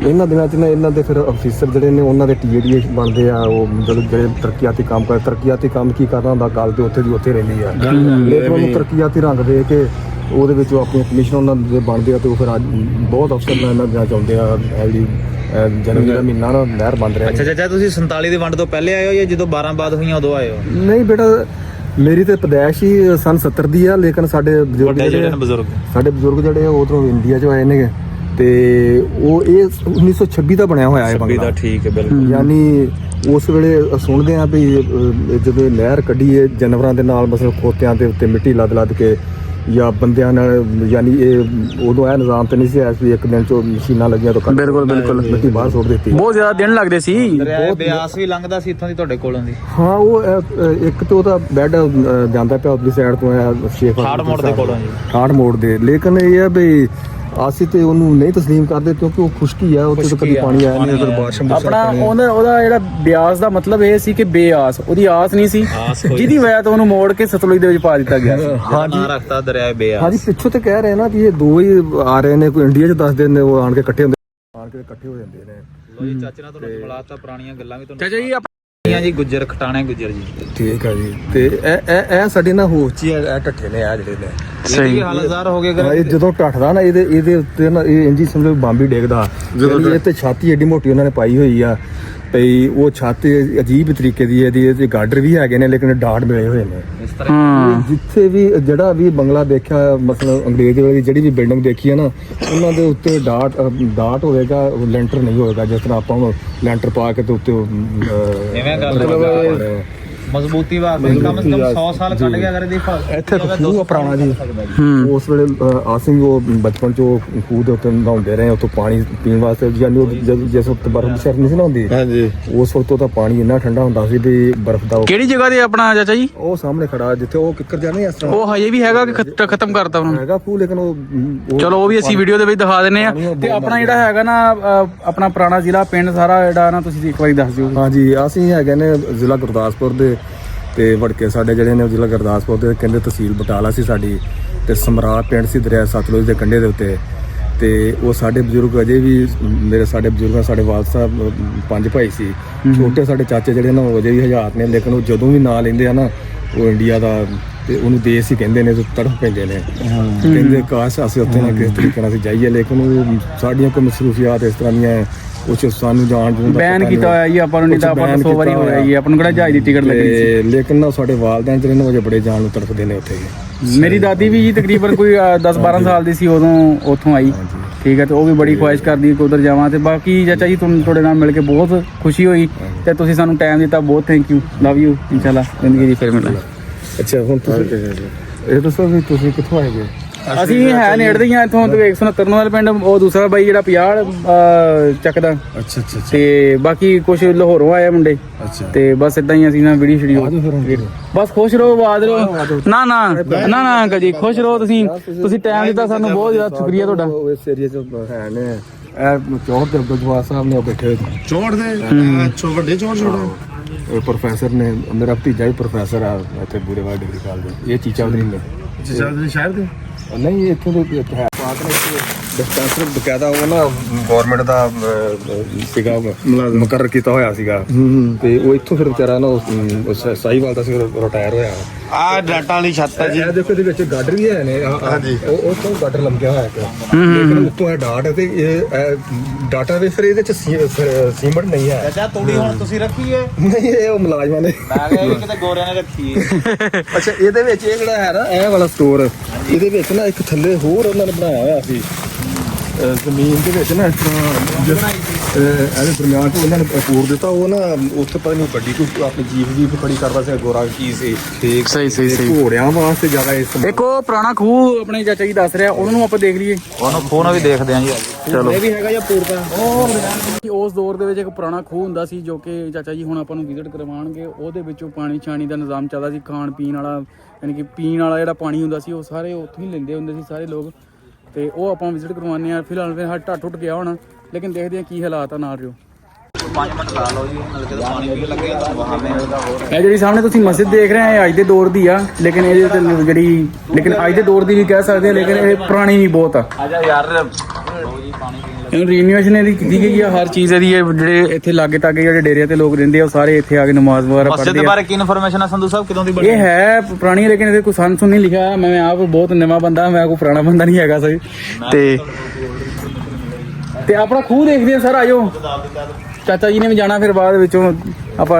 ਇਹਨਾਂ ਦਿਨਾਂ 'ਚ ਨਾ ਇਹਨਾਂ ਦੇ ਫਿਰ ਅਫੀਸਰ ਜਿਹੜੇ ਨੇ ਉਹਨਾਂ ਦੇ ਟੀਏਡੀ ਬਣਦੇ ਆ ਉਹ ਜਦੋਂ ਜਿਹੜੇ ਤਰੱਕੀਆਤੀ ਕੰਮ ਕਰ ਤਰੱਕੀਆਤੀ ਕੰਮ ਕੀ ਕਰਨਾ ਹੁੰਦਾ ਗੱਲ ਤੇ ਉੱਥੇ ਦੀ ਉੱਥੇ ਰਹਿੰਦੀ ਆ। ਲੇਕਿਨ ਉਹਨੂੰ ਤਰੱਕੀਆਤੀ ਰੰਗ ਦੇ ਕੇ ਉਹਦੇ ਵਿੱਚ ਉਹ ਆਪਣੇ ਕਮਿਸ਼ਨ ਉਹਨਾਂ ਦੇ ਬਣਦੇ ਆ ਤੇ ਉਹ ਫਿਰ ਅੱਜ ਬਹੁਤ ਅਫਸਰ ਨਾਲ ਇਹਨਾਂ ਦਿਨਾਂ 'ਚ ਆਉਂਦੇ ਆ ਅਹ, ਜਨਵਰੀ ਦਾ ਮਹੀਨਾ ਨਾ ਨਹਿਰ ਬੰਦ ਰਿਹਾ। ਅੱਛਾ ਚਾਚਾ ਤੁਸੀਂ 47 ਦੀ ਵੰਡ ਤੋਂ ਪਹਿਲੇ ਆਏ ਹੋ ਜਾਂ ਜਦੋਂ 12 ਬਾਅਦ ਹੋਈਆਂ ਉਦੋਂ ਆਏ ਹੋ? ਨਹੀਂ ਬੇਟਾ ਮੇਰੀ ਤੇ ਪਦੈਸ਼ ਹੀ ਸਨ 70 ਦੀ ਆ ਲੇਕਿਨ ਸਾਡੇ ਬਜ਼ੁਰਗ ਜਿਹੜੇ ਸਾਡੇ ਬਜ਼ੁਰਗ ਜਿਹੜੇ ਆ ਉਧਰੋਂ ਇੰਡੀਆ ਚੋਂ ਆਏ ਨੇਗੇ। ਤੇ ਉਹ ਇਹ 1926 ਦਾ ਬਣਿਆ ਹੋਇਆ ਹੈ ਦਾ ਬੰਗਲਾ। ਠੀਕ ਹੈ ਬਿਲਕੁਲ। ਯਾਨੀ ਉਸ ਵੇਲੇ ਸੁਣਦੇ ਆ ਵੀ ਜਦੋਂ ਇਹ ਨਹਿਰ ਕੱਢੀ ਹੈ ਜਾਨਵਰਾਂ ਦੇ ਨਾਲ ਮਤਲਬ ਖੋਤਿਆਂ ਦੇ ਉੱਤੇ ਮਿੱਟੀ ਲੱਦ ਲੱਦ ਕੇ ਜਾਂ ਬੰਦਿਆਂ ਨਾਲ ਯਾਨੀ ਇਹ ਉਦੋਂ ਇਹ ਨਿਜ਼ਾਮ ਤੇ ਨਹੀਂ ਸੀ ਐਸ ਵੀ ਇੱਕ ਦਿਨ ਚ ਮਸ਼ੀਨਾਂ ਲੱਗੀਆਂ ਤਾਂ ਕੱਢ ਬਿਲਕੁਲ, ਬਿਲਕੁਲ। ਮਿੱਟੀ ਬਾਹਰ ਸੁੱਟ ਦਿੱਤੀ ਬਹੁਤ ਜ਼ਿਆਦਾ ਦਿਨ ਲੱਗਦੇ ਸੀ। ਬਿਆਸ ਵੀ ਲੰਘਦਾ ਸੀ ਇੱਥੋਂ ਦੀ ਤੁਹਾਡੇ ਕੋਲੋਂ ਦੀ। ਹਾਂ ਉਹ ਇੱਕ ਤੇ ਉਹਦਾ ਬੈੱਡ ਜਾਂਦਾ ਪਿਆ ਉਧਰਲੀ ਸਾਈਡ ਤੋਂ ਆ ਸ਼ੇਖ ਠਾੜ ਮੋੜ ਦੇ ਕੋਲੋਂ ਜੀ। ਠਾੜ ਮੋੜ ਦੇ। ਲੇਕਿਨ ਇਹ ਆ ਵੀ ਅਸੀਂ ਤੇ ਉਹਨੂੰ ਨਹੀਂ ਤਸਲੀਮ ਕਰਦੇ ਕਿਉਂਕਿ ਉਹ ਖੁਸ਼ਕੀ ਆ ਉੱਥੇ ਤਾਂ ਕਦੀ ਪਾਣੀ ਆਇਆ ਨਹੀਂ ਅਗਰ। ਬਾਰਿਸ਼ ਬਰਸਾਤ ਆਪਣਾ ਪਾਣੀ ਉਹਦਾ ਜਿਹੜਾ ਬਿਆਸ ਦਾ ਮਤਲਬ ਇਹ ਸੀ ਕਿ ਬੇਆਸ ਉਹਦੀ ਆਸ ਨਹੀਂ ਸੀ। ਜਿਹਦੀ ਵਜ੍ਹਾ ਤੋਂ ਉਹਨੂੰ ਮੋੜ ਕੇ ਸਤਲੁਜ ਦੇ ਵਿੱਚ ਪਾ ਦਿੱਤਾ ਗਿਆ ਹਾਂਜੀ ਨਾਂ ਰੱਖਤਾ ਦਰਿਆ ਬਿਆਸ। ਹਾਂਜੀ ਪਿੱਛੋਂ ਤੇ ਕਹਿ ਰਹੇ ਨਾ ਵੀ ਇਹ ਦੋ ਹੀ ਆ ਰਹੇ ਨੇ ਕੋਈ ਇੰਡੀਆ 'ਚ ਦੱਸਦੇ ਨੇ ਉਹ ਆਣ ਕੇ ਇਕੱਠੇ ਹੁੰਦੇ ਆਣ ਕੇ ਇਕੱਠੇ ਹੋ ਜਾਂਦੇ ਨੇ। ਲੋ ਜੀ ਚਾਚੇ ਨਾਲ ਤੁਹਾਨੂੰ ਮਿਲਾਤਾ ਪੁਰਾਣੀਆਂ ਗੱਲਾਂ ਵੀ ਤੁਹਾਨੂੰ ਚਾਚਾ ਜੀ ਆਪ- ਸੁਣਾਈਆਂ ਜੀ ਗੁੱਜਰ ਖਟਾਣੇ ਗੁੱਜਰ ਜੀ। ਠੀਕ ਆ ਜੀ। ਤੇ ਇਹ ਇਹ ਇਹ ਸਾਡੇ ਨਾਲ ਹੋਚ ਹੀ ਇਹ ਢੱਠੇ ਨੇ ਆ ਜਿਹੜੇ ਨੇ। ਸਹੀ। ਕੀ ਹਾਲਤਦਾਰ ਹੋ ਗਏ ਹਾਂ, ਇਹ ਜਦੋਂ ਢੱਠਦਾ ਨਾ ਇਹਦੇ ਇਹਦੇ ਉੱਤੇ ਨਾ ਇਹ ਇੰਜੀ ਸਮਝੋ ਵੀ ਬੰਬ ਹੀ ਡੇਗਦਾ। ਜਦੋਂ ਇਹ ਤੇ ਛਾਤੀ ਐਡੀ ਮੋਟੀ ਉਹਨਾਂ ਨੇ ਪਾਈ ਹੋਈ ਆ ਪਈ ਉਹ ਛਾਤੀ ਅਜੀਬ ਤਰੀਕੇ ਦੀ ਹੈ ਇਹਦੀ ਇਹਦੇ ਗਾਡਰ ਵੀ ਹੈਗੇ ਨੇ ਲੇਕਿਨ ਡਾਟ ਮਿਲੇ ਹੋਏ ਨੇ। ਇਸ ਤਰ੍ਹਾਂ ਹੂੰ। ਜਿੱਥੇ ਵੀ ਜਿਹੜਾ ਵੀ ਬੰਗਲਾ ਦੇਖਿਆ ਮਤਲਬ ਅੰਗਰੇਜ਼ ਵੇਲੇ ਦੀ ਜਿਹੜੀ ਵੀ ਬਿਲਡਿੰਗ ਦੇਖੀ ਹੈ ਨਾ ਉਹਨਾਂ ਦੇ ਉੱਤੇ ਡਾਟ ਡਾਟ ਹੋਵੇਗਾ ਲੈਂਟਰ ਨਹੀਂ ਹੋਵੇਗਾ ਜਿਸ ਤਰ੍ਹਾਂ ਆਪਾਂ ਲੈਂਟਰ ਪਾ ਕੇ ਤੇ ਉੱਤੇ ਇਵੇਂ ਗੱਲ। ਮਜ਼ਬੂਤੀ ਵਾਸਤੇ ਕਮ ਸੇ ਕਮ 100 ਸਾਲ ਕੱਢ ਗਿਆ ਅਗਰ ਇਹਦੀ ਇੱਥੇ ਖੂਹ ਪੁਰਾਣਾ ਜੀ। ਉਸ ਵੇਲੇ ਅ, ਆਸਿਮ ਉਹ ਬਚਪਨ ਚ ਉਹ ਖੂਹ ਦੇ ਉੱਤੇ ਨਹਾਉਂਦੇ ਰਹੇ ਉੱਥੋਂ ਪਾਣੀ ਪੀਣ ਵਾਸਤੇ। ਉਹ ਜਦ ਜਿਸ ਵਕਤ ਬਰਫ਼ ਦੀ ਨਹੀਂ ਸੀ ਹੁੰਦੀ ਹਾਂਜੀ। ਉਸ ਵਕਤ ਉਹਦਾ ਪਾਣੀ ਇੰਨਾ ਠੰਡਾ ਹੁੰਦਾ ਸੀ ਵੀ ਬਰਫ਼ ਦਾ ਕਿਹੜੀ ਜਗ੍ਹਾ ਤੇ ਆਪਣਾ ਚਾਚਾ ਜੀ? ਉਹ ਸਾਹਮਣੇ ਖੜਾ ਜਿੱਥੇ ਉਹ ਕਿੱਕਰ ਜਾਣੇ ਇਸ ਤਰ੍ਹਾਂ। ਉਹ ਹਜੇ ਵੀ ਹੈਗਾ ਕਿ ਖਤ- ਖਤਮ ਕਰਤਾ ਉਹਨਾਂ? ਹੈਗਾ ਖੂਹ ਲੇਕਿਨ ਉਹ ਚਲੋ ਉਹ ਵੀ ਅਸੀਂ ਵੀਡੀਓ ਦੇ ਵਿੱਚ ਦਿਖਾ ਦਿੰਨੇ ਆ ਤੇ ਆਪਣਾ ਜਿਹੜਾ ਹੈਗਾ ਨਾ ਆਪਣਾ ਪੁਰਾਣਾ ਜ਼ਿਲ੍ਹਾ ਪਿੰਡ ਸਾਰਾ ਜਿਹੜਾ ਨਾ ਤੁਸੀਂ ਇੱਕ ਵਾਰੀ ਦੱਸ ਦਿਓ। ਹਾਂਜੀ ਅਸੀਂ ਹੈਗੇ ਨੇ ਜ਼ਿਲ੍ਹਾ ਗੁਰਦਾਸਪੁਰ ਦੇ ਤੇ ਵੜਕੇ ਸਾਡੇ ਜਿਹੜੇ ਨੇ ਜ਼ਿਲ੍ਹਾ ਗੁਰਦਾਸਪੁਰ ਦੇ ਕਹਿੰਦੇ ਤਹਿਸੀਲ ਬਟਾਲਾ ਸੀ ਸਾਡੀ ਤੇ ਸਮਰਾ ਪਿੰਡ ਸੀ ਦਰਿਆ ਸਤਲੁਜ ਦੇ ਕੰਢੇ ਦੇ ਉੱਤੇ। ਤੇ ਉਹ ਸਾਡੇ ਬਜ਼ੁਰਗ ਅਜੇ ਵੀ ਮੇਰੇ ਸਾਡੇ ਬਜ਼ੁਰਗਾਂ ਸਾਡੇ ਵਾਲਦ ਸਾਹਿਬ ਪੰਜ ਭਾਈ ਸੀ। ਛੋਟੇ ਸਾਡੇ ਚਾਚੇ ਜਿਹੜੇ ਨੇ ਉਹ ਅਜੇ ਵੀ ਹਜ਼ਾਤ ਨੇ ਲੇਕਿਨ ਉਹ ਜਦੋਂ ਵੀ ਨਾਂ ਲੈਂਦੇ ਆ ਨਾ ਉਹ ਇੰਡੀਆ ਦਾ ਤੇ ਉਹਨੂੰ ਦੇਸ਼ ਹੀ ਕਹਿੰਦੇ ਨੇ ਤੇ ਤੜਫ ਪੈਂਦੇ ਨੇ। ਕਹਿੰਦੇ ਕਾਸ਼ ਅਸੀਂ ਉੱਥੇ ਨਾ ਕਿਸ ਤਰੀਕੇ ਨਾਲ ਅਸੀਂ ਜਾਈਏ ਲੇਕਿਨ ਉਹ ਸਾਡੀਆਂ ਕੋਈ ਮਸਰੂਫੀਆਤ ਇਸ ਤਰ੍ਹਾਂ ਦੀਆਂ ਕੁਛ ਸਾਨੂੰ ਜਾਣ ਜੂਣ ਦਾ ਬੈਨ ਕੀਤਾ। ਹੋਇਆ ਜੀ ਆਪਾਂ ਨੂੰ ਨਹੀਂ ਤਾਂ ਆਪਾਂ ਨੂੰ ban 100 ਵਾਰੀ ਹੋਇਆ ਜੀ ਆਪਾਂ ਨੂੰ ਕਿਹੜਾ ਜਹਾਜ਼ ਦੀ ਟਿਕਟ ਲੱਗੀ ਲੇਕਿਨ ਨਾ ਸਾਡੇ ਵਾਲਦੈਨ ਜਿਹੜੇ ਨੇ ਉਹ ਬੜੇ ਜਾਣ ਨੂੰ ਤੜਫਦੇ ਨੇ ਉੱਥੇ। ਮੇਰੀ ਦਾਦੀ ਵੀ ਜੀ ਤਕਰੀਬਨ ਕੋਈ 10 12 ਸਾਲ ਦੀ ਸੀ ਉਦੋਂ ਉੱਥੋਂ ਆਈ। ਠੀਕ ਹੈ ਤੇ ਉਹ ਵੀ ਬੜੀ ਖੁਆਇਸ਼ ਕਰਦੀ ਕਿ ਉਧਰ ਜਾਵਾਂ ਤੇ ਬਾਕੀ ਚਾਚਾ ਜੀ ਤੁਹਾਨੂੰ ਤੁਹਾਡੇ ਨਾਲ ਮਿਲ ਕੇ ਬਹੁਤ ਖੁਸ਼ੀ ਹੋਈ ਤੇ ਤੁਸੀਂ ਸਾਨੂੰ ਟਾਈਮ ਦਿੱਤਾ ਬਹੁਤ ਥੈਂਕ ਯੂ ਲਵ ਯੂ ਇਨਸ਼ਾਅੱਲਾ ਜ਼ਿੰਦਗੀ ਦੀ ਫਿਰ ਮਿਲਾਂਗੇ। ਅੱਛਾ ਹੁਣ ਤੁਸੀਂ ਇਹ ਦੱਸੋ ਵੀ ਤੁਸੀਂ ਕਿੱਥੋਂ ਆਏ ਜੇ? ਅਸੀਂ ਹੈ ਨੇੜਦੇ ਹੀ ਆ ਇੱਥੋਂ ਤੇ 169 ਵਾਲੇ ਪਿੰਡ ਉਹ ਦੂਸਰਾ ਬਾਈ ਜਿਹੜਾ 50 ਚੱਕਦਾ। ਅੱਛਾ ਅੱਛਾ ਤੇ ਬਾਕੀ ਕੁਝ ਲਾਹੌਰੋਂ ਆਏ ਮੁੰਡੇ। ਅੱਛਾ। ਤੇ ਬਸ ਇਦਾਂ ਹੀ ਅਸੀਂ ਨਾ ਵੀਡੀਓ ਹੁਣ ਬਸ ਖੁਸ਼ ਰਹੋ ਆਬਾਦ ਰਹੋ। ਨਾ ਨਾ ਨਾ ਨਾ ਅੰਕਲ ਜੀ ਖੁਸ਼ ਰਹੋ ਤੁਸੀਂ। ਤੁਸੀਂ ਟਾਈਮ ਦਿੱਤਾ ਸਾਨੂੰ ਬਹੁਤ ਜ਼ਿਆਦਾ ਸ਼ੁਕਰੀਆ ਤੁਹਾਡਾ। ਇਸ ਏਰੀਆ ਚ ਹੈ ਨੇ ਇਹ ਚੌੜ ਦੇ ਜਵਾਦ ਸਾਹਿਬ ਨੇ ਬੈਠੇ। ਚੋੜ ਦੇ? ਅੱਛਾ ਵੱਡੇ ਚੋੜ ਛੋੜੇ ਪ੍ਰੋਫੈਸਰ ਨੇ ਮੇਰਾ ਭਤੀਜਾ ਵੀ ਪ੍ਰੋਫੈਸਰ ਆ ਇੱਥੇ ਬੂਰੇਵਾਲ ਡਿਗਰੀ ਕਾਲਜ ਇਹ ਚੀਚਾ ਉਧਰੀ ਨੇ ਅੱਛਾ ਦੇ ਸ਼ਹਿਰ ਦੇ? ਨਹੀਂ ਇੱਥੋਂ ਦੇ ਇੱਥੇ ਹੈ ਪਾਕ ਨੇ ਡਿਸਪੈਂਸਰ ਬਕਾਇਦਾ ਉਹ ਨਾ ਗਵਰਨਮੈਂਟ ਦਾ ਅਹ, ਸੀਗਾ ਮੁਕਰਰ ਕੀਤਾ ਹੋਇਆ ਸੀਗਾ। ਤੇ ਉਹ ਇੱਥੋਂ ਫਿਰ ਵਿਚਾਰਾ ਨਾ ਉਸ- ਉਸ ਸਾਈਵਾਲ ਦਾ ਸੀ ਰਿਟਾਇਰ ਹੋਇਆ। ਆ ਡਾਟਾ ਵਾਲੀ ਛੱਤ ਹੈ ਜੀ। ਇਹ ਦੇਖੋ ਇਹਦੇ ਵਿੱਚ ਗਾਡਰ ਵੀ ਹੈ ਨੇ। ਹਾਂਜੀ। ਉਹ ਉਹ ਤੋਂ ਗਾਡਰ ਲੰਘਿਆ ਹੋਇਆ ਇੱਕ। ਲੇਕਿਨ ਉੱਤੋਂ ਇਹ ਡਾਟ ਹੈ ਤੇ ਇਹ ਡਾਟਾ ਵੀ ਫਿਰ ਇਹਦੇ ਚ ਸੀ- ਸੀਮਟ ਨਹੀਂ ਹੈ। ਚਾਚਾ ਤੂੜੀ ਹੁਣ ਤੁਸੀਂ ਰੱਖੀ ਏ? ਨਹੀਂ ਇਹ ਉਹ ਮੁਲਾਜ਼ਮਾਂ ਨੇ। ਮੈਂ ਕਿਹਾ ਇਹ ਕਿਤੇ ਗੋਰਿਆਂ ਨੇ ਰੱਖੀ ਏ। ਅੱਛਾ ਇਹਦੇ ਵਿੱਚ ਇਹ ਜਿਹੜਾ ਹੈ ਨਾ ਇਹ ਵਾਲਾ ਸਟੋਰ ਇਹਦੇ ਵਿੱਚ ਨਾ ਇੱਕ ਥੱਲੇ ਹੋਰ ਉਹਨਾਂ ਨੇ ਬਣਾਇਆ ਹੋਇਆ ਸੀ। ਅਹ ਜ਼ਮੀਨ ਦੇ ਵਿੱਚ ਨਾ ਇਸ ਤਰ੍ਹਾਂ ਜਿਸ- ਅਹ ਇਹਦੇ ਦਰਮਿਆਨ ਤੋਂ ਉਹਨਾਂ ਨੇ ਪੂਰ ਦਿੱਤਾ। ਉਹ ਨਾ ਉੱਥੇ ਪਤਾ ਨਹੀਂ ਗੱਡੀ ਕੋਈ ਆਪਣੀ ਜੀਪ ਜੀਪ ਖੜੀ ਕਰਦਾ ਸੀ ਗੋਰਾ ਕੀ ਸੀ ਠੀਕ ਸਹੀ ਸਹੀ ਸਹੀ। ਘੋੜਿਆਂ ਵਾਸਤੇ ਜ਼ਿਆਦਾ ਇਸ ਇੱਕ ਉਹ ਪੁਰਾਣਾ ਖੂਹ ਆਪਣੇ ਚਾਚਾ ਜੀ ਦੱਸ ਰਿਹਾ ਉਹਨਾਂ ਨੂੰ ਆਪਾਂ ਦੇਖ ਲਈਏ। ਉਹਨੂੰ ਖੋਨ ਵੀ ਦੇਖਦੇ ਆਂ ਜੀ ਅੱਜ। ਚਲੋ। ਇਹ ਵੀ ਹੈਗਾ ਜਾਂ ਪੂਰਤਾ? ਉਸ ਦੌਰ ਦੇ ਵਿੱਚ ਇੱਕ ਪੁਰਾਣਾ ਖੂਹ ਹੁੰਦਾ ਸੀ ਜੋ ਕਿ ਚਾਚਾ ਜੀ ਹੁਣ ਆਪਾਂ ਨੂੰ ਵਿਜ਼ਿਟ ਕਰਵਾਉਣਗੇ। ਉਹਦੇ ਵਿੱਚੋਂ ਪਾਣੀ ਛਾਣੀ ਦਾ ਨਿਜ਼ਾਮ ਚੱਲਦਾ ਸੀ ਖਾਣ ਪੀਣ ਵਾਲਾ ਯਾਨੀ ਕਿ ਪੀਣ ਵਾਲਾ ਜਿਹੜਾ ਪਾਣੀ ਹੁੰਦਾ ਸੀ, ਉਹ ਸਾਰੇ ਉੱਥੋਂ ਹੀ ਲੈਂਦੇ ਹੁੰਦੇ ਸੀ ਸਾਰੇ ਲੋਕ। ਤੇ ਉਹ ਆਪਾਂ ਵਿਜ਼ਿਟ ਕਰਵਾਉਂਦੇ ਆ ਫਿਲਹਾਲ ਫਿਰ ਹੱਟ ਟੁੱਟ ਗਿਆ ਹੋਣਾ, ਲੇਕਿਨ ਦੇਖਦੇ ਆ ਕੀ ਹਾਲਾਤ ਆ ਨਾਲ ਰਿਓ। 5 ਮਿੰਟ ਲਾ ਲਓ ਜੀ ਨਲਕੇ ਤੋਂ ਪਾਣੀ ਪੀਣ ਲੱਗੇ ਤਾਂ ਵਹਾਵੇਂ ਇਹ ਜਿਹੜੀ ਸਾਹਮਣੇ ਤੁਸੀਂ ਮਸਜਿਦ ਦੇਖ ਰਹੇ ਆ ਇਹ ਅੱਜ ਦੇ ਦੌਰ ਦੀ ਆ ਲੇਕਿਨ ਇਹਦੇ ਤੇ ਜਿਹੜੀ ਲੇਕਿਨ ਅੱਜ ਦੇ ਦੌਰ ਦੀ ਵੀ ਕਹਿ ਸਕਦੇ ਆ ਲੇਕਿਨ ਇਹ ਪੁਰਾਣੀ ਵੀ ਬਹੁਤ ਆ। ਆ ਜਾ ਯਾਰ। ਇਹਨੂੰ ਰੀਨੋਵੇਸ਼ਨ ਇਹਦੀ ਕੀਤੀ ਗਈ ਆ ਹਰ ਚੀਜ਼ ਇਹਦੀ ਇਹ ਜਿਹੜੇ ਇੱਥੇ ਲਾਗੇ ਤਾਗੇ ਜਿਹੜੇ ਡੇਰਿਆਂ ਤੇ ਲੋਕ ਰਹਿੰਦੇ ਆ ਉਹ ਸਾਰੇ ਇੱਥੇ ਆ ਕੇ ਨਮਾਜ਼ ਵਗੈਰਾ ਮਸਜਿਦ ਪੜ੍ਹਦੇ ਆ। ਬਾਰੇ ਕੀ ਇਨਫੋਰਮੇਸ਼ਨ ਹੈ ਸੰਧੂ ਸਾਹਿਬ? ਕਿਦੋਂ ਦੀ ਬਣੀ ਇਹ ਹੈ ਪੁਰਾਣੀ ਲੇਕਿਨ ਇਹਦੇ ਕੋਈ ਸੰਨ ਸੁਣ ਨਹੀਂ ਲਿਖਿਆ ਮੈਂ ਆਪ ਬਹੁਤ ਨਵਾਂ ਬੰਦਾ ਮੈਂ ਕੋਈ ਪੁਰਾਣਾ ਬੰਦਾ ਨਹੀਂ ਹੈਗਾ ਸਹੀ। ਤੇ ਤੇ ਆਪਣਾ ਖੂਹ ਦੇਖਦੇ ਆ ਸਰ ਆਜੋ ਚਾਚਾ ਜੀ ਨੇ ਵੀ ਜਾਣਾ ਫਿਰ ਬਾਅਦ ਵਿੱਚੋਂ ਆਪਾਂ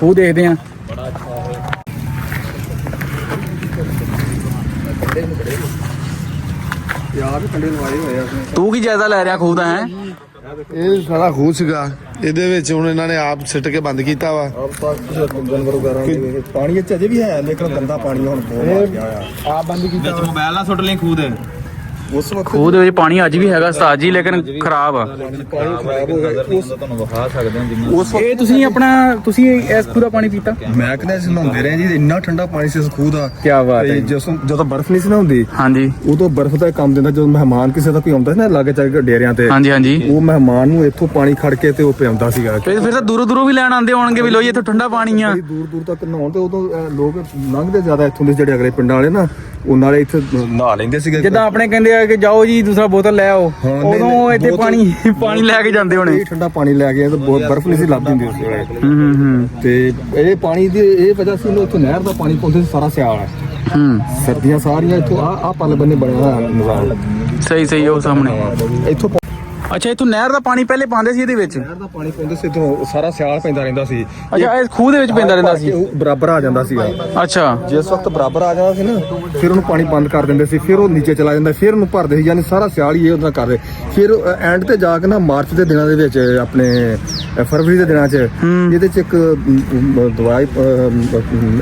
ਖੂਹ ਦੇਖਦੇ ਆ ਯਾਰ ਕੰਡੇ ਲਵਾਏ ਹੋਏ ਆ ਤੂੰ ਕੀ ਜਾਇਜ਼ਾ ਲੈ ਰਿਹਾ ਖੂਹ ਦਾ ਹੈ? ਇਹ ਸਾਰਾ ਖੂਹ ਸੀਗਾ। ਇਹਦੇ ਵਿੱਚ ਹੁਣ ਇਹਨਾਂ ਨੇ ਆਪ ਸਿੱਟ ਕੇ ਬੰਦ ਕੀਤਾ ਵਾ। ਆਪ ਜਾਨਵਰ ਵਗੈਰਾ ਪਾਣੀ ਇੱਥੇ ਅਜੇ ਵੀ ਹੈ ਲੇਕਿਨ ਗੰਦਾ ਪਾਣੀ ਹੁਣ ਬਹੁਤ ਆ ਗਿਆ ਆ। ਆ ਬੰਦ ਕੀਤਾ ਵਿੱਚ ਮੋਬਾਈਲ ਨਾ ਸੁੱਟ ਲਈ ਖੂਹ ਦੇ। ਉਸ ਵਕਤ ਖੂਹ ਦੇ ਵਿੱਚ ਪਾਣੀ ਅੱਜ ਵੀ ਹੈਗਾ ਉਸਤਾਦ ਜੀ ਲੇਕਿਨ ਖਰਾਬ ਆ। ਪਾਣੀ ਖਰਾਬ ਹੋ ਗਿਆ। ਉਸ ਤੁਹਾਨੂੰ ਵਿਖਾ ਸਕਦੇ ਹਾਂ ਜਿੰਨਾ ਉਸ ਵਕਤ ਇਹ ਤੁਸੀਂ ਆਪਣਾ ਤੁਸੀਂ ਇਸ ਖੂਹ ਦਾ ਪਾਣੀ ਪੀਤਾ? ਮੈਂ ਕਹਿੰਦਾ ਅਸੀਂ ਨਹਾਉਂਦੇ ਰਹੇ ਜੀ ਇੰਨਾ ਠੰਡਾ ਪਾਣੀ ਸੀ ਇਸ ਖੂਹ ਦਾ। ਕੀ ਬਾਤ ਹੈ ਤੇ ਜੀ। ਜਦੋਂ ਜਦੋਂ ਬਰਫ਼ ਨਹੀਂ ਸੀ ਨਾ ਹੁੰਦੀ ਹਾਂਜੀ। ਉਦੋਂ ਬਰਫ਼ ਦਾ ਕੰਮ ਦਿੰਦਾ ਜਦੋਂ ਮਹਿਮਾਨ ਕਿਸੇ ਦਾ ਕੋਈ ਆਉਂਦਾ ਸੀ ਨਾ ਲਾਗੇ ਚਾਗੇ ਡੇਰਿਆਂ ਤੇ ਹਾਂਜੀ ਹਾਂਜੀ। ਉਹ ਮਹਿਮਾਨ ਨੂੰ ਇੱਥੋਂ ਪਾਣੀ ਖੜ ਕੇ ਤੇ ਉਹ ਪਿਆਉਂਦਾ ਸੀਗਾ। ਫਿਰ ਫਿਰ ਤਾਂ ਦੂਰੋਂ ਦੂਰੋਂ ਵੀ ਲੈਣ ਆਉਂਦੇ ਹੋਣਗੇ ਵੀ ਲੋ ਜੀ ਇੱਥੋਂ ਠੰਡਾ ਪਾਣੀ ਆ। ਦੂਰ ਦੂਰ ਤੱਕ ਨਹਾਉਣ ਤੇ ਉਦੋਂ ਲੋਕ ਲੰਘਦੇ ਜ਼ਿਆਦਾ ਇੱਥੋਂ ਦੇ ਜਿਹੜੇ ਅਗਲੇ ਪਿੰਡਾਂ ਵਾਲੇ ਨਾ ਉਹ ਨਾਲੇ ਇੱਥੇ ਨਹਾ ਲੈਂਦੇ ਸੀਗੇ ਜਿੱਦਾਂ ਆਪਣੇ ਕਹਿੰਦੇ ਆ ਕਿ ਜਾਓ ਜੀ ਦੂਸਰਾ ਬੋਤਲ ਲੈ ਆਓ। ਹਾਂ, ਨਹੀਂ, ਉਦੋਂ ਨਹੀਂ, ਇੱਥੇ ਬੋਤਲ- ਪਾਣੀ ਪਾਣੀ ਲੈ ਕੇ ਜਾਂਦੇ ਹੋਣੇ। ਇਹ ਠੰਡਾ ਪਾਣੀ ਲੈ ਕੇ ਆਏ ਤਾਂ ਬਹੁਤ ਬਰਫ਼ ਨਹੀਂ ਸੀ ਲੱਭਦੀ ਹੁੰਦੀ ਉਸ ਵੇਲੇ ਹੂੰ ਹੂੰ ਹੂੰ। ਤੇ ਇਹ ਪਾਣੀ ਦੀ ਇਹ ਵਜ੍ਹਾ ਸੀ ਉਹਨੂੰ ਇੱਥੋਂ ਨਹਿਰ ਦਾ ਪਾਣੀ ਪਾਉਂਦੇ ਸੀ ਸਾਰਾ ਸਿਆਲ ਹੈ। ਹੂੰ। ਸਰਦੀਆਂ ਸਾਰੀਆਂ ਇੱਥੋਂ ਆ ਆ ਪੱਲ ਬੰਨੇ ਬਣਿਆ ਹੋਇਆ ਨਿਜ਼ਾਮ ਸਹੀ ਸਹੀ ਉਹ ਸਾਹਮਣੇ। ਇੱਥੋਂ ਪਾ- ਅੱਛਾ ਇੱਥੋਂ ਨਹਿਰ ਦਾ ਪਾਣੀ ਪਹਿਲੇ ਪਾਉਂਦੇ ਸੀ ਇਹਦੇ ਵਿੱਚ? ਨਹਿਰ ਦਾ ਪਾਣੀ ਪਾਉਂਦੇ ਸੀ ਤੋਂ ਸਾਰਾ ਸਿਆਲ ਪੈਂਦਾ ਰਹਿੰਦਾ ਸੀ। ਅੱਛਾ ਇਹ ਖੂਹ ਦੇ ਵਿੱਚ ਪੈਂਦਾ ਰਹਿੰਦਾ ਸੀ? ਉਹ ਬਰਾਬਰ ਆ ਜਾਂਦਾ ਸੀਗਾ। ਅੱਛਾ। ਜਿਸ ਵਕਤ ਬਰਾਬਰ ਆ ਜਾਂਦਾ ਸੀ ਨਾ ਫਿਰ ਉਹਨੂੰ ਪਾਣੀ ਬੰਦ ਕਰ ਦਿੰਦੇ ਸੀ ਫਿਰ ਉਹ ਨੀਚੇ ਚਲਾ ਜਾਂਦਾ ਫਿਰ ਉਹਨੂੰ ਭਰਦੇ ਸੀ ਯਾਨੀ ਸਾਰਾ ਸਿਆਲ ਹੀ ਇਹ ਉਹਦਾ ਕਰਦੇ। ਫਿਰ ਐਂਡ ਤੇ ਜਾ ਕੇ ਨਾ ਮਾਰਚ ਦੇ ਦਿਨਾਂ ਦੇ ਵਿੱਚ ਆਪਣੇ ਫਰਵਰੀ ਦੇ ਦਿਨਾਂ 'ਚ ਇਹਦੇ 'ਚ ਇੱਕ ਦਵਾਈ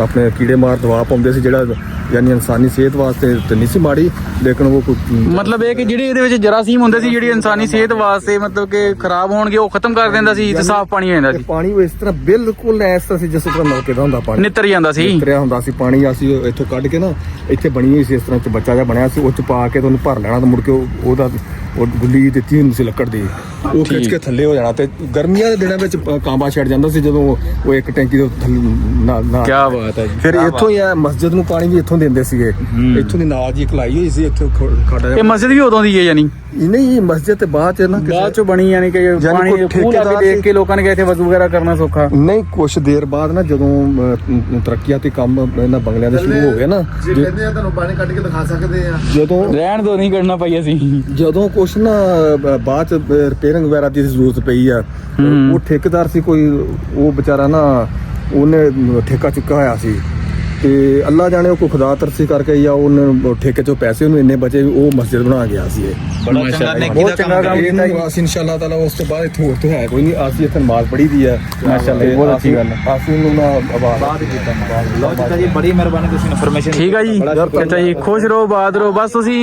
ਆਪਣੇ ਕੀੜੇ ਮਾਰ ਦਵਾ ਪਾਉਂਦੇ ਸੀ ਜਿਹੜਾ ਯਾਨੀ ਇਨਸਾਨੀ ਸਿਹਤ ਵਾਸਤੇ ਤੇ ਨਹੀਂ ਸੀ ਮਾੜੀ ਲੇਕਿਨ ਉਹ ਮਤਲਬ ਇਹ ਕਿ ਜਿਹੜੇ ਇਹਦੇ ਵਿੱਚ ਜਰਾਸੀਮ ਹੁੰਦੇ ਸੀ ਜਿਹੜੀ ਇਨਸਾਨੀ ਸਿਹਤ ਵਾਸਤੇ ਮਤਲਬ ਕਿ ਖਰਾਬ ਹੋਣਗੇ ਉਹ ਖਤਮ ਕਰ ਦਿੰਦਾ ਸੀ ਤੇ ਸਾਫ਼ ਪਾਣੀ ਹੋ ਜਾਂਦਾ ਤੇ ਸੀ। ਪਾਣੀ ਉਹ ਇਸ ਤਰ੍ਹਾਂ ਬਿਲਕੁਲ ਐਸ ਤਰ੍ਹਾਂ ਸੀ ਜਿਸ ਤਰ੍ਹਾਂ ਨਲਕੇ ਦਾ ਹੁੰਦਾ ਪਾਣੀ। ਨਿੱਤਰ ਜਾਂਦਾ ਸੀ। ਉਤਰਿਆ ਹੁੰਦਾ ਸੀ ਪਾਣੀ ਅਸੀਂ ਇੱਥੋਂ ਕੱਢ ਕੇ ਨਾ ਇੱਥੇ ਬਣੀ ਹੋਈ ਸੀ ਇਸ ਤਰ੍ਹਾਂ ਚ ਬੱਚਾ ਜਿਹਾ ਬਣਿਆ ਸੀ ਉਹ ਚ ਪਾ ਕੇ ਤੇ ਉਹਨੂੰ ਭਰ ਲੈਣਾ ਤੇ ਮੁੜ ਕੇ ਉਹ- ਉਹਦਾ ਉਹ ਗੁੱਲੀ ਦਿੱਤੀ ਹੁੰਦੀ ਸੀ ਲੱਕੜ ਦੀ। ਉਹ ਖਿੱਚ ਕੇ ਥੱਲੇ ਹੋ ਜਾਣਾ ਤੇ ਗਰਮੀਆਂ ਦੇ ਦਿਨਾਂ ਵਿੱਚ ਕਾਂਬਾ ਛੱਡ ਜਾਂਦਾ ਸੀ ਜਦੋਂ ਉਹ ਇੱਕ ਟੈਂਕੀ ਦੇ ਥੱਲੇ ਨਾ ਨਾ ਕੀ ਬਾਤ ਹੈ ਜੀ। ਫਿਰ ਇੱਥੋਂ ਹੀ ਆ ਮਸਜਿਦ ਨੂੰ ਪਾਣੀ ਵੀ ਇੱਥੋਂ ਦਿੰਦੇ ਸੀਗੇ। ਇੱਥੋਂ ਦੀ ਨਾਲ ਜੀ ਕਲਾਈ ਹੋਈ ਸੀ ਇੱਥੇ ਖ- ਖਾਡਾ ਇਹ ਮਸਜਿਦ ਵੀ ਉਦੋਂ ਦੀ ਹੈ ਯਾਨੀ? ਨਹੀਂ ਇਹ ਮਸਜਿਦ ਤੇ ਬਾਅਦ ਚ ਨਾ ਬਾਅਦ ਚੋਂ ਬਣੀ ਯਾਨੀ ਕਿ ਪਾਣੀ ਕੋਈ ਖੂਹ ਲਾ ਦੇਖ। ਕੇ ਲੋਕਾਂ ਨੇ ਕਿਹਾ ਇੱਥੇ ਵਜ਼ੂ ਵਗੈਰਾ ਕਰਨਾ ਸੌਖਾ। ਨਹੀਂ ਕੁਛ ਦੇਰ ਬਾਅਦ ਨਾ ਜਦੋਂ ਤਰੱਕੀਆਂ ਤੇ ਕੰਮ ਇਹਨਾਂ ਬੰਗਲਿਆਂ ਦੇ ਸ਼ੁਰੂ ਹੋ ਗਏ ਨਾ ਜੇ ਕਹਿੰਦੇ ਆ ਤੁਹਾਨੂੰ ਪਾਣੀ ਕੱਢ ਕੇ ਦਿਖਾ ਸਕਦੇ ਆ। ਜਦੋਂ ਰਹਿਣ ਦੋ ਨਹੀਂ ਕਰਨਾ ਪਈ ਅਸੀਂ। ਜਦੋਂ ਕੁਛ ਨਾ ਬਾਅਦ ਚ ਰਿਪੇਅਰਿੰਗ ਵਗੈਰਾ ਦੀ ਜ਼ਰੂਰਤ ਪਈ ਆ। ਉਹ ਠੇਕੇਦਾਰ ਸੀ ਕੋਈ ਉਹ ਵਿਚਾਰਾ ਨਾ ਉਹਨੇ ਠੇਕਾ ਚੁੱਕਾ ਹੋਇਆ ਸੀ। ਤੇ ਅੱਲਾ ਜਾਣੇ ਉਹ ਕੋਈ ਖੁਦਾ ਤਰਸੀ ਕਰਕੇ ਜਾਂ ਉਹਨੇ ਠੇਕੇ ਚੋਂ ਪੈਸੇ ਉਹਨੂੰ ਇੰਨੇ ਬਚੇ ਵੀ ਉਹ ਮਸਜਿਦ ਬਣਾ ਗਿਆ ਸੀ ਇਹ ਬੜਾ ਚੰਗਾ ਨੇਕੀ ਦਾ ਕੰਮ ਕੀਤਾ ਜੀ। ਅਸੀਂ ਇਨਸ਼ਾਅੱਲਾ ਤਾਲਾ ਉਸ ਤੋਂ ਬਾਅਦ ਇੱਥੋਂ ਹੋਰ ਤੋਂ ਹੈ ਕੋਈ ਨਹੀਂ। ਅਸੀਂ ਇੱਥੇ ਨਮਾਜ਼ ਪੜ੍ਹੀ ਦੀ ਆ ਮਾਸ਼ਾਅੱਲਾ, ਤੇ ਬਹੁਤ ਅੱਛੀ ਗੱਲ ਉਹਨੂੰ ਨਾ ਆਵਾਜ਼ ਬਾਅਦ ਕੀਤਾ ਲਓ ਚਾਚਾ ਜੀ ਬੜੀ ਮਿਹਰਬਾਨੀ ਤੁਸੀਂ ਇਨਫੋਰਮੇਸ਼ਨ ਠੀਕ ਆ ਜੀ। ਅੱਛਾ ਜੀ ਖੁਸ਼ ਰਹੋ ਬਾਦ ਰਹੋ। ਬਸ ਤੁਸੀਂ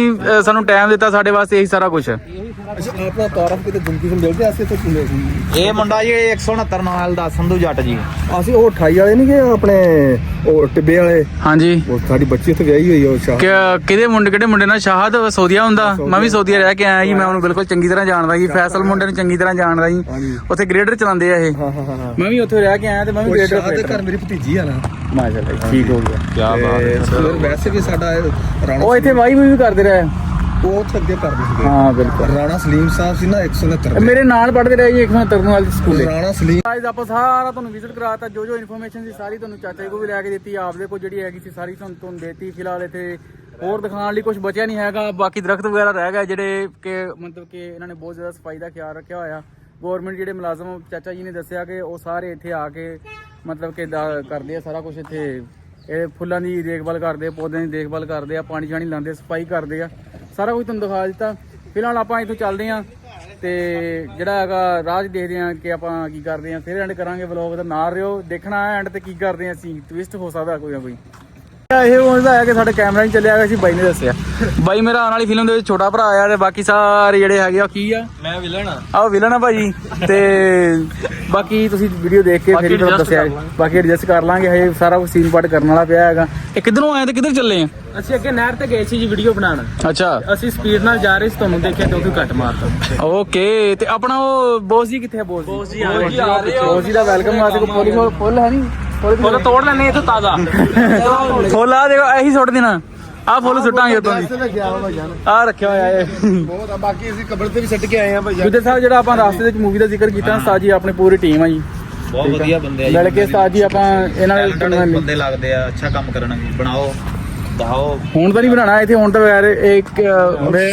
ਸਾਨੂੰ ਟਾਈਮ ਦਿੱਤਾ ਸਾਡੇ ਵਾਸਤੇ ਇਹੀ ਸਾਰਾ ਕੁਝ ਹੈ। ਅੱਛਾ ਆਪਣਾ ਤਾਰਫ ਕਿਤੇ ਜ਼ਿੰਦਗੀ ਤੋਂ ਮਿਲਦੇ ਅਸੀਂ ਇੱਥੇ ਕਿੰਨੇ- ਇਹ ਮੁੰਡਾ ਜੀ 169 ਨਾਲ ਦਾ ਸੰਧੂ ਜੱਟ ਜੀ। ਅਸੀਂ ਉਹ 28 ਵਾਲੇ ਨਹੀਂ ਗਏ ਆਪਣੇ ਉਹ ਟਿੱਬੇ ਵਾਲੇ। ਹਾਂਜੀ। ਉਹ ਸਾਡੀ ਬੱਚੀ ਉੱਥੇ ਵਿਆਹੀ ਹੋਈ ਆ ਉਹ ਸ਼ਾਹ। ਕਿ ਕਿਹਦੇ ਮੁੰਡੇ ਕਿਹੜੇ ਮੁੰਡੇ ਨਾਲ? ਸ਼ਾਹਦ ਸੌਦੀਆ ਹੁੰਦਾ? ਮੈਂ ਵੀ ਸੌਦੀਆ ਰਹਿ ਕੇ ਆਇਆ ਜੀ ਮੈਂ ਉਹਨੂੰ ਬਿਲਕੁਲ ਚੰਗੀ ਤਰ੍ਹਾਂ ਜਾਣਦਾ ਜੀ ਫੈਸਲ ਮੁੰਡੇ ਨੂੰ ਚੰਗੀ ਤਰ੍ਹਾਂ ਜਾਣਦਾ ਜੀ। ਉੱਥੇ ਗ੍ਰੇਡਰ ਚਲਾਉਂਦੇ ਆ ਇਹ। ਹਾਂ ਹਾਂ ਹਾਂ ਹਾਂ। ਮੈਂ ਵੀ ਉੱਥੇ ਰਹਿ ਕੇ ਆਇਆ ਤੇ ਮੈਂ ਵੀ ਉਹ ਗ੍ਰੇਡਰ ਸ਼ਾਹ ਦੇ ਘਰ ਮੇਰੀ ਭਤੀਜੀ ਆ ਨਾ। ਮਾਸ਼ਾਅੱਲਾ ਠੀਕ ਹੋ ਗਿਆ। ਕੀ ਤੇ ਫਿਰ ਵੈਸੇ ਵੀ ਸਾਡਾ ਰਾਣਾ ਉਹ ਇੱਥੇ ਵਾਈ ਵੀ ਕਰਦੇ ਰਹੇ। ਉਹ ਉੱਥੇ ਅੱਗੇ ਕਰਦੇ ਸੀਗੇ। ਹਾਂ ਬਿਲਕੁਲ। ਰਾਣਾ ਸਲੀਮ ਸਾਹਿਬ ਸੀ ਨਾ 169 ਦੇ। ਮੇਰੇ ਨਾਲ ਪੜ੍ਹਦੇ ਰਹੇ ਜੀ 169 ਵਾਲੇ ਸਕੂਲੇ। ਰਾਣਾ ਸਲੀਮ ਗਾਇਜ਼ ਆਪਾਂ ਸਾਰਾ ਤੁਹਾਨੂੰ ਵਿਜ਼ਿਟ ਕਰਾਤਾ ਜੋ ਜੋ ਇਨਫੋਰਮੇਸ਼ਨ ਸੀ ਸਾਰੀ ਤੁਹਾਨੂੰ ਚਾਚਾ ਜੀ ਕੋ ਵੀ ਲੈ ਕੇ ਦਿੱਤੀ ਆਪਦੇ ਕੋਲ ਜਿਹੜੀ ਹੈਗੀ ਸੀ ਸਾਰੀ ਤੁਹਾਨੂੰ ਤੁਹਾਨੂੰ ਦੇਤੀ। ਫਿਲਹਾਲ ਇੱਥੇ ਹੋਰ ਦਿਖਾਉਣ ਲਈ ਕੁਝ ਬਚਿਆ ਨਹੀਂ ਹੈਗਾ। ਬਾਕੀ ਦਰਖਤ ਵਗੈਰਾ ਰਹਿ ਗਏ ਜਿਹੜੇ ਕਿ ਮਤਲਬ ਕਿ ਇਹਨਾਂ ਨੇ ਬਹੁਤ ਜ਼ਿਆਦਾ ਸਫ਼ਾਈ ਦਾ ਖਿਆਲ ਰੱਖਿਆ ਹੋਇਆ। ਗਵਰਨਮੈਂਟ ਜਿਹੜੇ ਮੁਲਾਜ਼ਮ ਚਾਚਾ ਜੀ ਨੇ ਦੱਸਿਆ ਕਿ ਉਹ ਸਾਰੇ ਇੱਥੇ ਆ ਕੇ ਮਤਲਬ ਕਿ ਦਾ- ਕਰਦੇ ਆ ਸਾਰਾ ਕੁਝ ਇੱਥੇ। ਇਹ ਫੁੱਲਾਂ ਦੀ ਦੇਖਭਾਲ ਕਰਦੇ ਆ ਪੌਦਿਆਂ ਦੀ ਦੇਖਭਾਲ ਕਰਦੇ ਆ ਪਾਣੀ ਛਾਣੀ ਲਾਉਂਦੇ ਸਫ਼ਾਈ ਕਰਦੇ ਆ। ਸਾਰਾ ਕੁਝ ਤੁਹਾਨੂੰ ਦਿਖਾ ਦਿੱਤਾ। ਫਿਲਹਾਲ ਆਪਾਂ ਇੱਥੋਂ ਚੱਲਦੇ ਆ ਤੇ ਜਿਹੜਾ ਹੈਗਾ ਰਾਜ ਦੇਖਦੇ ਆ ਕਿ ਆਪਾਂ ਕੀ ਕਰਦੇ ਆ ਫਿਰ ਐਂਡ ਕਰਾਂਗੇ ਵਲੌਗ ਦਾ। ਨਾਲ ਰਿਓ ਦੇਖਣਾ ਐਂਡ ਤੇ ਕੀ ਕਰਦੇ ਆ ਅਸੀਂ। ਟਵਿਸਟ ਹੋ ਸਕਦਾ ਕੋਈ ਨਾ ਕੋਈ। ਇਹ ਹੁੰਦਾ ਹੈ ਕਿ ਸਾਡੇ ਕੈਮਰਾ ਨਹੀਂ ਚੱਲਿਆ ਹੈਗਾ ਸੀ ਬਾਈ ਨੇ ਦੱਸਿਆ। ਬਾਈ ਮੇਰਾ ਆਉਣ ਵਾਲੀ ਫਿਲਮ ਦੇ ਵਿੱਚ ਛੋਟਾ ਭਰਾ ਆ ਤੇ ਬਾਕੀ ਸਾਰੇ ਜਿਹੜੇ ਹੈਗੇ ਆ ਕੀ ਆ? ਮੈਂ ਵਿਲਣ ਆਹ ਵਿਲਨ ਆ ਭਾਜੀ। ਤੇ ਬਾਕੀ ਤੁਸੀਂ ਵੀਡੀਓ ਦੇਖ ਕੇ ਫਿਰ ਹੀ ਤੁਹਾਨੂੰ ਦੱਸਿਆ। ਬਾਕੀ ਐਡਜਸਟ ਕਰ ਲਾਂਗੇ। ਹਜੇ ਸਾਰਾ ਕੁਝ ਸੀਨ ਪਾਰਟ ਕਰਨ ਵਾਲਾ ਪਿਆ ਹੈਗਾ। ਇਹ ਕਿੱਧਰੋਂ ਆਏ ਤੇ ਕਿੱਧਰ ਚੱਲੇ ਆ? ਅਸੀਂ ਅੱਗੇ ਨਹਿਰ ਤੇ ਗਏ ਸੀ ਜੀ ਵੀਡੀਓ ਬਣਾਉਣ। ਅੱਛਾ। ਅਸੀਂ ਸਪੀਡ ਨਾਲ ਜਾ ਰਹੇ ਸੀ ਤੁਹਾਨੂੰ ਦੇਖਿਆ ਤੇ ਉਹ ਕੱਟ ਮਾਰਤਾ। ਓਕੇ ਤੇ ਆਪਣਾ ਉਹ ਬੋਸ ਜੀ ਕਿੱਥੇ ਆ? ਬੋਸ ਜੀ। ਬੋਸ ਜੀ ਆ ਰਹੇ ਹੋ। ਬੋਸ ਜੀ ਦਾ ਵੈਲਕਮ ਕੋਈ ਪੁਲਿਸ ਹੋਰ ਫੁੱਲ ਹੈ ਨਹੀਂ ਫੁੱਲ ਤੋੜ ਲੈਣੇ ਇੱਥੋਂ ਤਾਜ਼ਾ। ਫੁੱਲ ਆ ਦੇਖੋ ਇਹੀ ਸੁੱਟ ਦੇਣਾ। ਆ ਫੁੱਲ ਸੁੱਟਾਂਗੇ ਉਤੋਂ ਦੀ। ਤੇ ਗਿਆ ਵਾ ਭਾਈਆਂ ਆ ਰੱਖਿਆ ਹੋਇਆ ਹੈ ਬਹੁਤ ਆ ਬਾਕੀ ਅਸੀਂ ਕਬਰ ਤੇ ਵੀ ਸੱਟ ਕੇ ਆਏ ਆ ਭਾਈਆਂ ਜੁਦੇ ਸਾਹਿਬ ਜਿਹੜਾ ਆਪਾਂ ਰਾਸਤੇ ਦੇ ਵਿੱਚ ਮੂਵੀ ਦਾ ਜ਼ਿਕਰ ਕੀਤਾ ਉਸਤਾਦ ਜੀ ਆਪਣੀ ਪੂਰੀ ਟੀਮ ਆ ਜੀ। ਬਹੁਤ ਵਧੀਆ ਬੰਦੇ ਆ ਜੀ ਮਿਲ ਕੇ ਉਸਤਾਦ ਜੀ ਆਪਾਂ ਇਹਨਾਂ ਨਾਲ ਬੰਦੇ ਲੱਗਦੇ ਆ ਅੱਛਾ ਕੰਮ ਕਰਨਗੇ ਬਣਾਓ ਦਿਖਾਓ। ਹੁਣ ਤਾਂ ਨਹੀਂ ਬਣਾਣਾ ਇੱਥੇ ਹੁਣ ਤਾਂ ਵਗੈਰ ਇੱਕ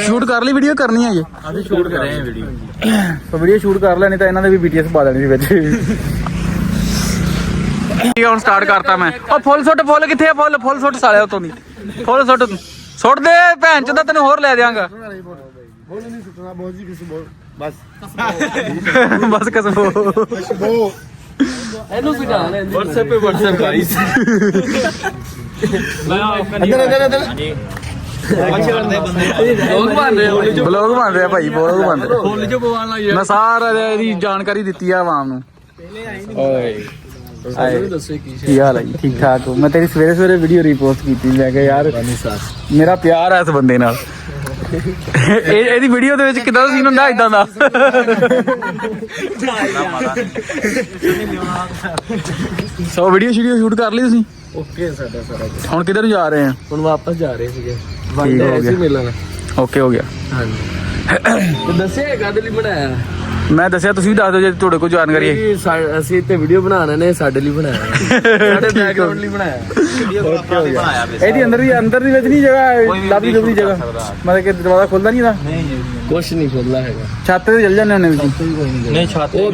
ਸ਼ੂਟ ਕਰ ਲਈ ਵੀਡੀਓ ਕਰਨੀ ਹੈ ਜੀ ਅਸੀਂ ਸ਼ੂਟ ਕਰ ਰਹੇ ਹਾਂ ਵੀਡੀਓ ਤਾਂ ਵੀਡੀਓ ਸ਼ੂਟ ਕਰ ਲੈਣੀ ਤਾਂ ਇਹਨਾਂ ਦੇ ਵੀ ਬੀਟੀਐਸ ਪਾ ਦੇਣੀ ਸੀ ਵਿੱਚ। ਠੀਕ ਹੁਣ ਸਟਾਰਟ ਕਰਤਾ ਮੈਂ। ਉਹ ਫੁੱਲ ਸੁੱਟ ਫੁੱਲ ਕਿੱਥੇ ਆ? ਫੁੱਲ ਫੁੱਲ ਸੁੱਟ ਸਾਲਿਆ ਉਤੋਂ ਦੀ। ਫੁੱਲ ਸੁੱਟ ਸੁੱਟ ਦੇ ਭੈਣ ਚੋਂ ਤਾਂ ਤੈਨੂੰ ਹੋਰ ਲੈ ਦੇਵਾਂਗਾ ਬਸ ਬਸ ਇਹਨੂੰ ਸੁਝਾ ਲੈ WhatsApp ਤੇ WhatsApp ਗਾਈਸ ਅੰਦਰ ਅੰਦਰ ਅੰਦਰ ਬਲੌਗ ਬਣ ਰਿਹਾ ਬਲੌਗ ਬਣ ਰਿਹਾ ਭਾਈ ਬਲੌਗ ਬਣ ਰਿਹਾ ਮੈਂ ਸਾਰਾ ਇਹਦੀ ਜਾਣਕਾਰੀ ਦਿੱਤੀ ਆ ਆਵਾਮ ਨੂੰ। ਕੀ ਹਾਲ ਹੈ ਜੀ? ਠੀਕ ਠਾਕ ਹੋ? ਮੈਂ ਤੇਰੀ ਸਵੇਰੇ ਸਵੇਰੇ ਵੀਡੀਓ ਰੀਪੋਸਟ ਕੀਤੀ। ਮੈਂ ਕਿਹਾ ਯਾਰ ਮੇਰਾ ਪਿਆਰ ਹੈ ਇਸ ਬੰਦੇ ਨਾਲ। ਇਹ ਇਹਦੀ ਵੀਡੀਓ ਦੇ ਵਿੱਚ ਕਿਦਾਂ ਦਾ ਸੀਨ ਇਦਾਂ ਦਾ? ਸੋ ਵੀਡੀਓ ਸ਼ੂਟ ਕਰ ਲਈ ਤੁਸੀਂ? ਓਕੇ ਸਾਡਾ ਸਾਰਾ ਹੁਣ ਕਿੱਧਰ ਜਾ ਰਹੇ ਆ? ਹੁਣ ਵਾਪਸ ਜਾ ਰਹੇ ਸੀਗੇ। ਵਨ ਡੇ ਐਸੀ ਮਿਲਣਾ। ਓਕੇ ਹੋ ਗਿਆ। ਹਾਂਜੀ। ਦੱਸਿਆ ਕਾਦੇ ਬਣਾਇਆ? ਮੈਂ ਦੱਸਿਆ ਤੁਸੀਂ ਵੀ ਦੱਸ ਦਿਓ ਜੇ ਤੁਹਾਡੇ ਕੋਲ ਜਾਣਕਾਰੀ ਹੈ। ਸਾ- ਅਸੀਂ ਤੇ ਵੀਡੀਓ ਬਣਾਉਣਾ ਨੇ ਸਾਡੇ ਲਈ ਬਣਾਇਆ। ਹੈ। ਸਾਡੇ ਬੈਕਗ੍ਰਾਉਂਡ ਲਈ ਬਣਾਇਆ। ਹੈ। ਵੀਡੀਓ ਆਪਣਾ ਵੀ ਬਣਾਇਆ ਇਹਦੀ ਅੰਦਰ ਦੀ ਅੰਦਰ ਦੀ ਵਿੱਚ ਨਹੀਂ ਜਗ੍ਹਾ ਲੱਭਦੀ shoot ਜਗ੍ਹਾ। ਮਤਲਬ ਕਿ ਦਰਵਾਜ਼ਾ ਖੁੱਲਦਾ ਨਹੀਂ ਇਹਦਾ? ਨਹੀਂ ਕੁਛ ਨਹੀਂ ਖੁੱਲਦਾ ਹੈਗਾ। ਛੱਤ ਤੇ ਚੱਲ ਜਾਂਦੇ ਹੁੰਦੇ ਤੁਸੀਂ ਨਹੀਂ ਛਾਤੇ